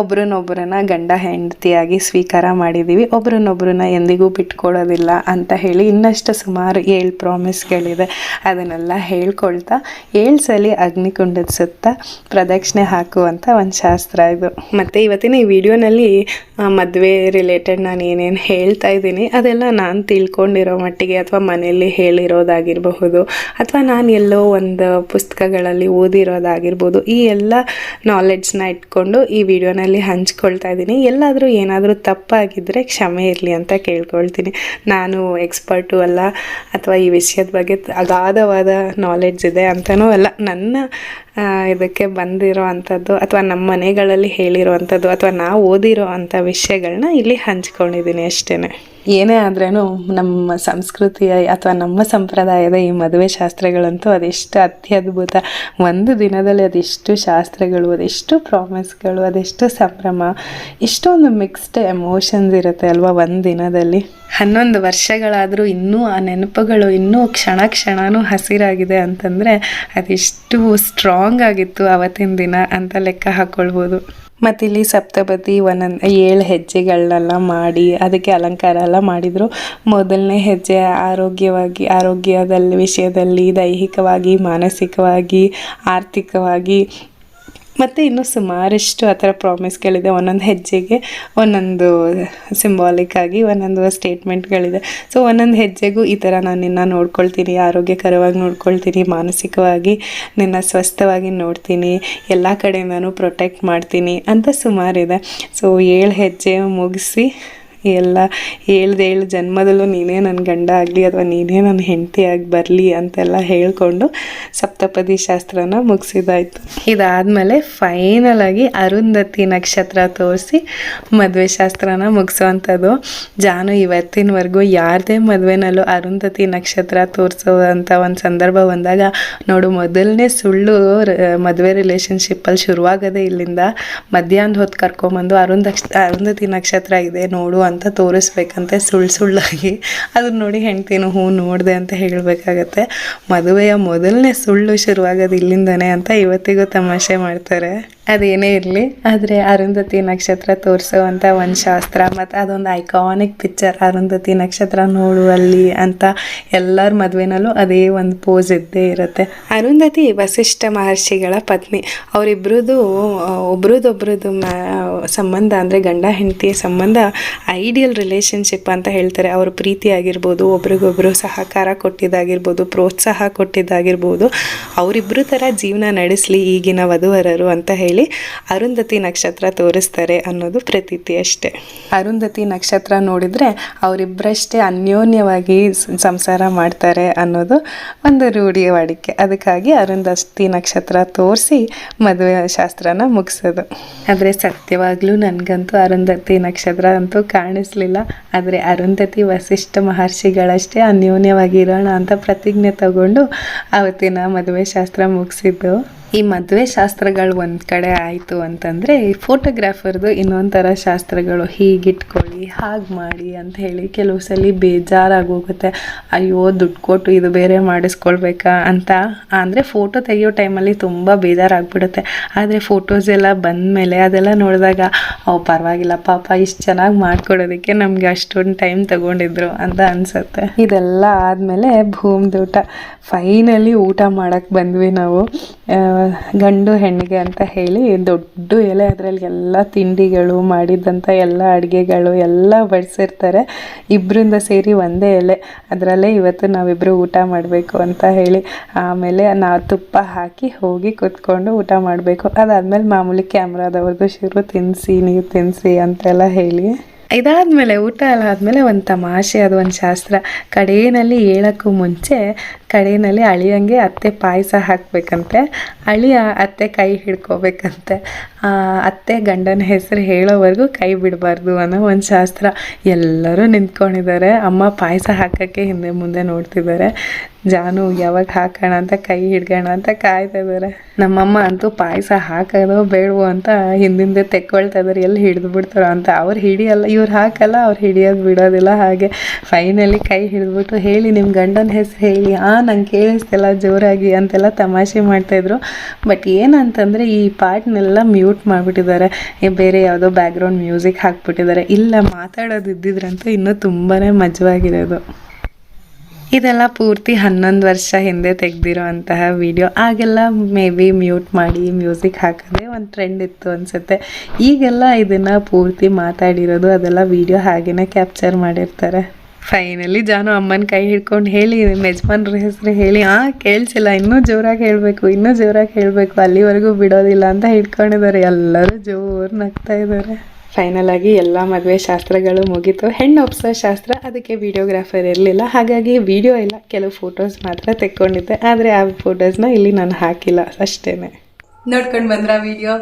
ಒಬ್ಬರನ್ನೊಬ್ಬರನ್ನ ಗಂಡ ಹೆಂಡತಿಯಾಗಿ ಸ್ವೀಕಾರ ಮಾಡಿದ್ದೀವಿ ಒಬ್ಬರನ್ನೊಬ್ಬರನ್ನ ಎಂದಿಗೂ ಬಿಟ್ಕೊಡೋದಿಲ್ಲ ಅಂತ ಹೇಳಿ ಇನ್ನಷ್ಟು ಸುಮಾರು ಏಳು ಪ್ರಾಮಿಸ್ಗಳಿದೆ ಅದನ್ನೆಲ್ಲ ಹೇಳ್ಕೊಳ್ತಾ, ಏಳು ಸಲ ಅಗ್ನಿಕುಂಡದ ಸುತ್ತ ಪ್ರದಕ್ಷಿಣೆ ಹಾಕುವಂಥ ಒಂದು ಶಾಸ್ತ್ರ ಇದು. ಮತ್ತು ಇವತ್ತಿನ ಈ ವಿಡಿಯೋನಲ್ಲಿ ಮದುವೆ ರಿಲೇಟೆಡ್ ನಾನು ಏನೇನು ಹೇಳ್ತಾ ಇದ್ದೀನಿ, ಅದೆಲ್ಲ ನಾನು ತಿಳ್ಕೊಂಡಿರೋ ಮಟ್ಟಿಗೆ ಅಥವಾ ಮನೆಯಲ್ಲಿ ಹೇಳಿರೋದಾಗಿರಬಹುದು, ಅಥವಾ ನಾನು ಎಲ್ಲೋ ಒಂದು ಪುಸ್ತಕಗಳಲ್ಲಿ ಓದಿರೋದಾಗಿರ್ಬೋದು ಆಗಿರ್ಬೋದು ಈ ಎಲ್ಲ ನಾಲೆಡ್ಜ್ನ ಇಟ್ಕೊಂಡು ಈ ವಿಡಿಯೋನಲ್ಲಿ ಹಂಚ್ಕೊಳ್ತಾ ಇದ್ದೀನಿ. ಎಲ್ಲಾದರೂ ಏನಾದರೂ ತಪ್ಪಾಗಿದ್ದರೆ ಕ್ಷಮೆ ಇರಲಿ ಅಂತ ಕೇಳ್ಕೊಳ್ತೀನಿ. ನಾನು ಎಕ್ಸ್ಪರ್ಟು ಅಲ್ಲ, ಅಥವಾ ಈ ವಿಷಯದ ಬಗ್ಗೆ ಅಗಾಧವಾದ ನಾಲೆಡ್ಜ್ ಇದೆ ಅಂತಲೂ ಅಲ್ಲ. ನನ್ನ ಇದಕ್ಕೆ ಬಂದಿರೋ ಅಂಥದ್ದು ಅಥವಾ ನಮ್ಮ ಮನೆಗಳಲ್ಲಿ ಹೇಳಿರೋ ಅಂಥದ್ದು ಅಥವಾ ನಾವು ಓದಿರೋ ಅಂಥ ವಿಷಯಗಳನ್ನ ಇಲ್ಲಿ ಹಂಚ್ಕೊಂಡಿದ್ದೀನಿ ಅಷ್ಟೇ ಏನೇ ಆದ್ರೂ ನಮ್ಮ ಸಂಸ್ಕೃತಿಯ ಅಥವಾ ನಮ್ಮ ಸಂಪ್ರದಾಯದ ಈ ಮದುವೆ ಶಾಸ್ತ್ರಗಳಂತೂ ಅದೆಷ್ಟು ಅತ್ಯದ್ಭುತ. ಒಂದು ದಿನದಲ್ಲಿ ಅದೆಷ್ಟು ಶಾಸ್ತ್ರಗಳು, ಅದೆಷ್ಟು ಪ್ರಾಮಿಸ್ಗಳು ಅದೆಷ್ಟು ಸಂಭ್ರಮ, ಇಷ್ಟೊಂದು ಮಿಕ್ಸ್ಡ್ ಎಮೋಷನ್ಸ್ ಇರುತ್ತೆ ಅಲ್ವಾ ಒಂದು ದಿನದಲ್ಲಿ. ಹನ್ನೊಂದು ವರ್ಷಗಳಾದರೂ ಇನ್ನೂ ಆ ನೆನಪುಗಳು ಇನ್ನೂ ಕ್ಷಣ ಕ್ಷಣನೂ ಹಸಿರಾಗಿದೆ ಅಂತಂದರೆ ಅದೆಷ್ಟು ಸ್ಟ್ರಾಂಗ್ ಆಗಿತ್ತು ಅವತ್ತಿನ ದಿನ ಅಂತ ಲೆಕ್ಕ ಹಾಕ್ಕೊಳ್ಬೋದು ಮತ್ತಿಲ್ಲಿ ಇಲ್ಲಿ ಸಪ್ತಪದಿ ಒಂದೊಂದು ಏಳು ಹೆಜ್ಜೆಗಳನ್ನೆಲ್ಲ ಮಾಡಿ, ಅದಕ್ಕೆ ಅಲಂಕಾರ ಎಲ್ಲ ಮಾಡಿದರು. ಮೊದಲನೇ ಹೆಜ್ಜೆ ಆರೋಗ್ಯವಾಗಿ, ಆರೋಗ್ಯದಲ್ಲಿ, ವಿಷಯದಲ್ಲಿ, ದೈಹಿಕವಾಗಿ, ಮಾನಸಿಕವಾಗಿ, ಆರ್ಥಿಕವಾಗಿ ಮತ್ತು ಇನ್ನೂ ಸುಮಾರಷ್ಟು ಆ ಥರ ಪ್ರಾಮಿಸ್ಗಳಿದೆ ಒಂದೊಂದು ಹೆಜ್ಜೆಗೆ, ಒಂದೊಂದು ಸಿಂಬಾಲಿಕ್ ಆಗಿ ಒಂದೊಂದು ಸ್ಟೇಟ್ಮೆಂಟ್ಗಳಿದೆ ಸೊ ಒಂದೊಂದು ಹೆಜ್ಜೆಗೂ ಈ ಥರ ನಾನು ನಿನ್ನ ನೋಡ್ಕೊಳ್ತೀನಿ, ಆರೋಗ್ಯಕರವಾಗಿ ನೋಡ್ಕೊಳ್ತೀನಿ, ಮಾನಸಿಕವಾಗಿ ನಿನ್ನ ಸ್ವಸ್ಥವಾಗಿ ನೋಡ್ತೀನಿ, ಎಲ್ಲ ಕಡೆಯಿಂದನೂ ಪ್ರೊಟೆಕ್ಟ್ ಮಾಡ್ತೀನಿ ಅಂತ ಸುಮಾರಿದೆ. ಸೊ ಏಳು ಹೆಜ್ಜೆ ಮುಗಿಸಿ ಎಲ್ಲ ಏಳ್ದೇಳು ಜನ್ಮದಲ್ಲೂ ನೀನೇ ನನ್ನ ಗಂಡ ಆಗಲಿ ಅಥವಾ ನೀನೇ ನನ್ನ ಹೆಂಡತಿಯಾಗಿ ಬರಲಿ ಅಂತೆಲ್ಲ ಹೇಳಿಕೊಂಡು ಸಪ್ತಪದಿ ಶಾಸ್ತ್ರನ ಮುಗಿಸಿದಾಯ್ತು. ಇದಾದಮೇಲೆ ಫೈನಲ್ ಆಗಿ ಅರುಂಧತಿ ನಕ್ಷತ್ರ ತೋರಿಸಿ ಮದುವೆ ಶಾಸ್ತ್ರನ ಮುಗಿಸೋವಂಥದ್ದು. ಜಾನು ಇವತ್ತಿನವರೆಗೂ ಯಾರದೇ ಮದುವೆನಲ್ಲೂ ಅರುಂಧತಿ ನಕ್ಷತ್ರ ತೋರಿಸೋವಂಥ ಒಂದು ಸಂದರ್ಭ ಬಂದಾಗ ನೋಡು ಮೊದಲನೇ ಸುಳ್ಳು ಮದುವೆ ರಿಲೇಶನ್ಶಿಪ್ಪಲ್ಲಿ ಶುರುವಾಗದೆ ಇಲ್ಲಿಂದ ಮಧ್ಯಾಹ್ನದ ಹೊತ್ತು ಕರ್ಕೊಂಬಂದು ಅರುಂಧಕ್ಷ ಅರುಂಧತಿ ನಕ್ಷತ್ರ ಇದೆ ನೋಡು ಅಂತ ತೋರಿಸ್ಬೇಕಂತೆ ಸುಳ್ಳು ಸುಳ್ಳಾಗಿ. ಅದನ್ನ ನೋಡಿ ಹೆಂಡ್ತಿನೂ, ಹ್ಞೂ ನೋಡಿದೆ ಅಂತ ಹೇಳಬೇಕಾಗತ್ತೆ. ಮದುವೆಯ ಮೊದಲನೇ ಸುಳ್ಳು ಶುರುವಾಗೋದು ಇಲ್ಲಿಂದನೇ ಅಂತ ಇವತ್ತಿಗೂ ತಮಾಷೆ ಮಾಡ್ತಾರೆ. ಅದೇನೇ ಇರಲಿ, ಆದರೆ ಅರುಂಧತಿ ನಕ್ಷತ್ರ ತೋರಿಸುವಂಥ ಒಂದು ಶಾಸ್ತ್ರ ಮತ್ತು ಅದೊಂದು ಐಕಾನಿಕ್ ಪಿಕ್ಚರ್ ಅರುಂಧತಿ ನಕ್ಷತ್ರ ನೋಡುವಲ್ಲಿ ಅಂತ ಎಲ್ಲರ ಮದುವೆನಲ್ಲೂ ಅದೇ ಒಂದು ಪೋಸ್ ಇದ್ದೇ ಇರುತ್ತೆ. ಅರುಂಧತಿ ವಸಿಷ್ಠ ಮಹರ್ಷಿಗಳ ಪತ್ನಿ. ಅವರಿಬ್ರದ್ದು ಒಬ್ರದ್ದೊಬ್ರದ್ದು ಸಂಬಂಧ ಅಂದರೆ ಗಂಡ ಹೆಂಡತಿಯ ಸಂಬಂಧ ಐಡಿಯಲ್ ರಿಲೇಷನ್ಶಿಪ್ ಅಂತ ಹೇಳ್ತಾರೆ. ಅವರು ಪ್ರೀತಿ ಆಗಿರ್ಬೋದು ಒಬ್ರಿಗೊಬ್ರು ಸಹಕಾರ ಕೊಟ್ಟಿದ್ದಾಗಿರ್ಬೋದು, ಪ್ರೋತ್ಸಾಹ ಕೊಟ್ಟಿದ್ದಾಗಿರ್ಬೋದು. ಅವರಿಬ್ಬರು ಥರ ಜೀವನ ನಡೆಸಲಿ ಈಗಿನ ವಧುವರರು ಅಂತ ಹೇಳಿ ಅರುಂಧತಿ ನಕ್ಷತ್ರ ತೋರಿಸ್ತಾರೆ ಅನ್ನೋದು ಪ್ರತೀತಿ ಅಷ್ಟೇ. ಅರುಂಧತಿ ನಕ್ಷತ್ರ ನೋಡಿದರೆ ಅವರಿಬ್ಬರಷ್ಟೇ ಅನ್ಯೋನ್ಯವಾಗಿ ಸಂಸಾರ ಮಾಡ್ತಾರೆ ಅನ್ನೋದು ಒಂದು ರೂಢಿಯ ವಾಡಿಕೆ. ಅದಕ್ಕಾಗಿ ಅರುಂಧತಿ ನಕ್ಷತ್ರ ತೋರಿಸಿ ಮದುವೆ ಶಾಸ್ತ್ರನ ಮುಗಿಸೋದು. ಆದರೆ ಸತ್ಯವಾಗ್ಲೂ ನನಗಂತೂ ಅರುಂಧತಿ ನಕ್ಷತ್ರ ಅಂತೂ ಕಾಣಿಸ್ಲಿಲ್ಲ. ಆದರೆ ಅರುಂಧತಿ ವಸಿಷ್ಠ ಮಹರ್ಷಿಗಳಷ್ಟೇ ಅನ್ಯೋನ್ಯವಾಗಿ ಇರೋಣ ಅಂತ ಪ್ರತಿಜ್ಞೆ ತಗೊಂಡು ಅವತ್ತಿನ ಮದುವೆ ಶಾಸ್ತ್ರ ಮುಗಿಸಿದ್ದು. ಈ ಮದುವೆ ಶಾಸ್ತ್ರಗಳು ಒಂದು ಕಡೆ ಆಯಿತು ಅಂತಂದರೆ ಈ ಫೋಟೋಗ್ರಾಫರ್ದು ಇನ್ನೊಂದು ಥರ ಶಾಸ್ತ್ರಗಳು ಹೀಗಿಟ್ಕೊಳ್ಳಿ, ಹಾಗೆ ಮಾಡಿ ಅಂತ ಹೇಳಿ ಕೆಲವು ಸಲ ಬೇಜಾರಾಗೋಗುತ್ತೆ. ಅಯ್ಯೋ, ದುಡ್ಡು ಕೊಟ್ಟು ಇದು ಬೇರೆ ಮಾಡಿಸ್ಕೊಳ್ಬೇಕಾ ಅಂತ. ಅಂದರೆ ಫೋಟೋ ತೆಗಿಯೋ ಟೈಮಲ್ಲಿ ತುಂಬ ಬೇಜಾರಾಗ್ಬಿಡುತ್ತೆ. ಆದರೆ ಫೋಟೋಸ್ ಎಲ್ಲ ಬಂದಮೇಲೆ ಅದೆಲ್ಲ ನೋಡಿದಾಗ ಅವು ಪರವಾಗಿಲ್ಲ ಪಾಪ, ಇಷ್ಟು ಚೆನ್ನಾಗಿ ಮಾಡ್ಕೊಡೋದಕ್ಕೆ ನಮಗೆ ಅಷ್ಟೊಂದು ಟೈಮ್ ತಗೊಂಡಿದ್ರು ಅಂತ ಅನಿಸುತ್ತೆ. ಇದೆಲ್ಲ ಆದಮೇಲೆ ಭೂಮ್ದೂಟ. ಫೈನಲಿ ಊಟ ಮಾಡೋಕ್ಕೆ ಬಂದ್ವಿ ನಾವು. ಗಂಡು ಹೆಣ್ಣಿಗೆ ಅಂತ ಹೇಳಿ ದೊಡ್ಡ ಎಲೆ ಅದರಲ್ಲಿ ಎಲ್ಲ ತಿಂಡಿಗಳು ಮಾಡಿದ್ದಂಥ ಎಲ್ಲ ಅಡುಗೆಗಳು ಎಲ್ಲ ಬಡಿಸಿರ್ತಾರೆ. ಇಬ್ಬರಿಂದ ಸೇರಿ ಒಂದೇ ಎಲೆ. ಅದರಲ್ಲೇ ಇವತ್ತು ನಾವಿಬ್ಬರು ಊಟ ಮಾಡಬೇಕು ಅಂತ ಹೇಳಿ ಆಮೇಲೆ ನಾವು ತುಪ್ಪ ಹಾಕಿ ಹೋಗಿ ಕುತ್ಕೊಂಡು ಊಟ ಮಾಡಬೇಕು. ಅದಾದಮೇಲೆ ಮಾಮೂಲಿ ಕ್ಯಾಮ್ರಾದವ್ರದ್ದು ಶುರು ತಿನ್ನಿಸಿ ನೀರು ತಿನ್ನಿಸಿ ಅಂತೆಲ್ಲ ಹೇಳಿ. ಇದಾದಮೇಲೆ ಊಟ ಎಲ್ಲ ಆದಮೇಲೆ ಒಂದು ತಮಾಷೆ, ಅದು ಒಂದು ಶಾಸ್ತ್ರ. ಕಡೆಯಲ್ಲಿ ಹೇಳೋಕ್ಕೂ ಮುಂಚೆ ಕಡೆಯಲ್ಲಿ ಅಳಿಯಂಗೆ ಅತ್ತೆ ಪಾಯಸ ಹಾಕಬೇಕಂತೆ. ಅಳಿಯ ಅತ್ತೆ ಕೈ ಹಿಡ್ಕೋಬೇಕಂತೆ. ಅತ್ತೆ ಗಂಡನ ಹೆಸರು ಹೇಳೋವರೆಗೂ ಕೈ ಬಿಡಬಾರ್ದು ಅನ್ನೋ ಒಂದು ಶಾಸ್ತ್ರ. ಎಲ್ಲರೂ ನಿಂತ್ಕೊಂಡಿದ್ದಾರೆ. ಅಮ್ಮ ಪಾಯಸ ಹಾಕೋಕ್ಕೆ ಹಿಂದೆ ಮುಂದೆ ನೋಡ್ತಿದ್ದಾರೆ. ಜಾನು ಯಾವಾಗ ಹಾಕೋಣ ಅಂತ ಕೈ ಹಿಡ್ಕೋಣ ಅಂತ ಕಾಯ್ತಾ ಇದ್ದಾರೆ. ನಮ್ಮಮ್ಮ ಅಂತೂ ಪಾಯಸ ಹಾಕೋದು ಬೇಡವೋ ಅಂತ ಹಿಂದಿಂದೆ ತೆಕ್ಕೊಳ್ತಾ ಇದ್ದಾರೆ. ಎಲ್ಲಿ ಹಿಡಿದು ಬಿಡ್ತಾರೋ ಅಂತ. ಅವ್ರು ಹಿಡಿಯಲ್ಲ. ಇವ್ರು ಹಾಕಲ್ಲ, ಅವ್ರು ಹಿಡಿಯೋದು ಬಿಡೋದಿಲ್ಲ ಹಾಗೆ. ಫೈನಲಿ ಕೈ ಹಿಡಿದ್ಬಿಟ್ಟು ಹೇಳಿ ನಿಮ್ಮ ಗಂಡನ ಹೆಸರು ಹೇಳಿ. ಆ ನಂಗೆ ಕೇಳಿಸ್ತಿಲ್ಲ ಜೋರಾಗಿ ಅಂತೆಲ್ಲ ತಮಾಷೆ ಮಾಡ್ತಾಯಿದ್ರು ಬಟ್ ಏನಂತಂದರೆ ಈ ಪಾರ್ಟ್ನೆಲ್ಲ ಮ್ಯೂಟ್ ಮಾಡಿಬಿಟ್ಟಿದ್ದಾರೆ. ಬೇರೆ ಯಾವುದೋ ಬ್ಯಾಕ್ಗ್ರೌಂಡ್ ಮ್ಯೂಸಿಕ್ ಹಾಕ್ಬಿಟ್ಟಿದ್ದಾರೆ. ಇಲ್ಲ, ಮಾತಾಡೋದು ಇದ್ದಿದ್ರಂತೂ ಇನ್ನೂ ತುಂಬಾ ಮಜವಾಗಿರೋದು. ಇದೆಲ್ಲ ಪೂರ್ತಿ ಹನ್ನೊಂದು ವರ್ಷ ಹಿಂದೆ ತೆಗೆದಿರೋ ಅಂತಹ ವಿಡಿಯೋ ಆಗೆಲ್ಲ ಮೇ ಬಿ ಮ್ಯೂಟ್ ಮಾಡಿ ಮ್ಯೂಸಿಕ್ ಹಾಕೋದೇ ಒಂದು ಟ್ರೆಂಡ್ ಇತ್ತು ಅನಿಸುತ್ತೆ. ಈಗೆಲ್ಲ ಇದನ್ನು ಪೂರ್ತಿ ಮಾತಾಡಿರೋದು, ಅದೆಲ್ಲ ವಿಡಿಯೋ ಹಾಗೇ ಕ್ಯಾಪ್ಚರ್ ಮಾಡಿರ್ತಾರೆ. ಫೈನಲಿ ಜಾನು ಅಮ್ಮನ ಕೈ ಹಿಡ್ಕೊಂಡು ಹೇಳಿ ಯಜಮಾನ್ರ ಹೆಸರು ಹೇಳಿ, ಆ, ಕೇಳಿಸಿಲ್ಲ, ಇನ್ನೂ ಜೋರಾಗಿ ಹೇಳಬೇಕು, ಇನ್ನೂ ಜೋರಾಗಿ ಹೇಳಬೇಕು, ಅಲ್ಲಿವರೆಗೂ ಬಿಡೋದಿಲ್ಲ ಅಂತ ಹಿಡ್ಕೊಂಡಿದ್ದಾರೆ. ಎಲ್ಲರೂ ಜೋರು ನಗ್ತಾ ಇದ್ದಾರೆ. ಫೈನಲ್ ಆಗಿ ಎಲ್ಲ ಮದುವೆ ಶಾಸ್ತ್ರಗಳು ಮುಗಿತು. ಹೆಣ್ಣು ಒಪ್ಸೋ ಶಾಸ್ತ್ರ ಅದಕ್ಕೆ ವಿಡಿಯೋಗ್ರಾಫರ್ ಇರಲಿಲ್ಲ. ಹಾಗಾಗಿ ವಿಡಿಯೋ ಇಲ್ಲ, ಕೆಲವು ಫೋಟೋಸ್ ಮಾತ್ರ ತೆಕ್ಕೊಂಡಿದ್ದೆ. ಆದರೆ ಆ ಫೋಟೋಸ್ನ ಇಲ್ಲಿ ನಾನು ಹಾಕಿಲ್ಲ ಅಷ್ಟೇ ನೋಡ್ಕೊಂಡು ಬಂದ್ರ ವಿಡಿಯೋ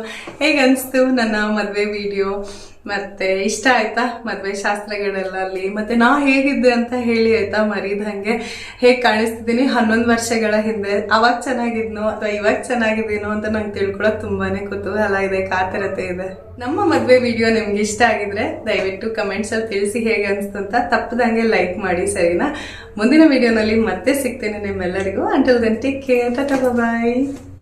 ಹೇಗೆ ಅನಿಸ್ತು ನನ್ನ ಮದುವೆ ವಿಡಿಯೋ ಮತ್ತೆ ಇಷ್ಟ ಆಯ್ತಾ ಮದುವೆ ಶಾಸ್ತ್ರಗಳೆಲ್ಲಲ್ಲಿ ಮತ್ತೆ ನಾ ಹೇಗಿದ್ದೆ ಅಂತ ಹೇಳಿ ಆಯ್ತಾ ಮರೀದಂಗೆ ಹೇಗೆ? ಕಾಣಿಸ್ತಿದ್ದೀನಿ? ಹನ್ನೊಂದು ವರ್ಷಗಳ ಹಿಂದೆ ಅವಾಗ ಚೆನ್ನಾಗಿದ್ನೋ ಅಥವಾ ಇವಾಗ ಚೆನ್ನಾಗಿದ್ದೀನೋ ಅಂತ ನಂಗೆ ತಿಳ್ಕೊಳಕ್ ತುಂಬಾನೇ ಕುತೂಹಲ ಇದೆ, ಕಾತರತೆ ಇದೆ. ನಮ್ಮ ಮದುವೆ ವಿಡಿಯೋ ನಿಮ್ಗೆ ಇಷ್ಟ ಆಗಿದ್ರೆ ದಯವಿಟ್ಟು ಕಮೆಂಟ್ಸ್ ಅಲ್ಲಿ ತಿಳಿಸಿ ಹೇಗೆ ಅನ್ಸ್ತು ಅಂತ ತಪ್ಪದಂಗೆ ಲೈಕ್ ಮಾಡಿ, ಸರಿನಾ? ಮುಂದಿನ ವಿಡಿಯೋನಲ್ಲಿ ಮತ್ತೆ ಸಿಗ್ತೇನೆ ನಿಮ್ಮೆಲ್ಲರಿಗೂ. Until then take care bye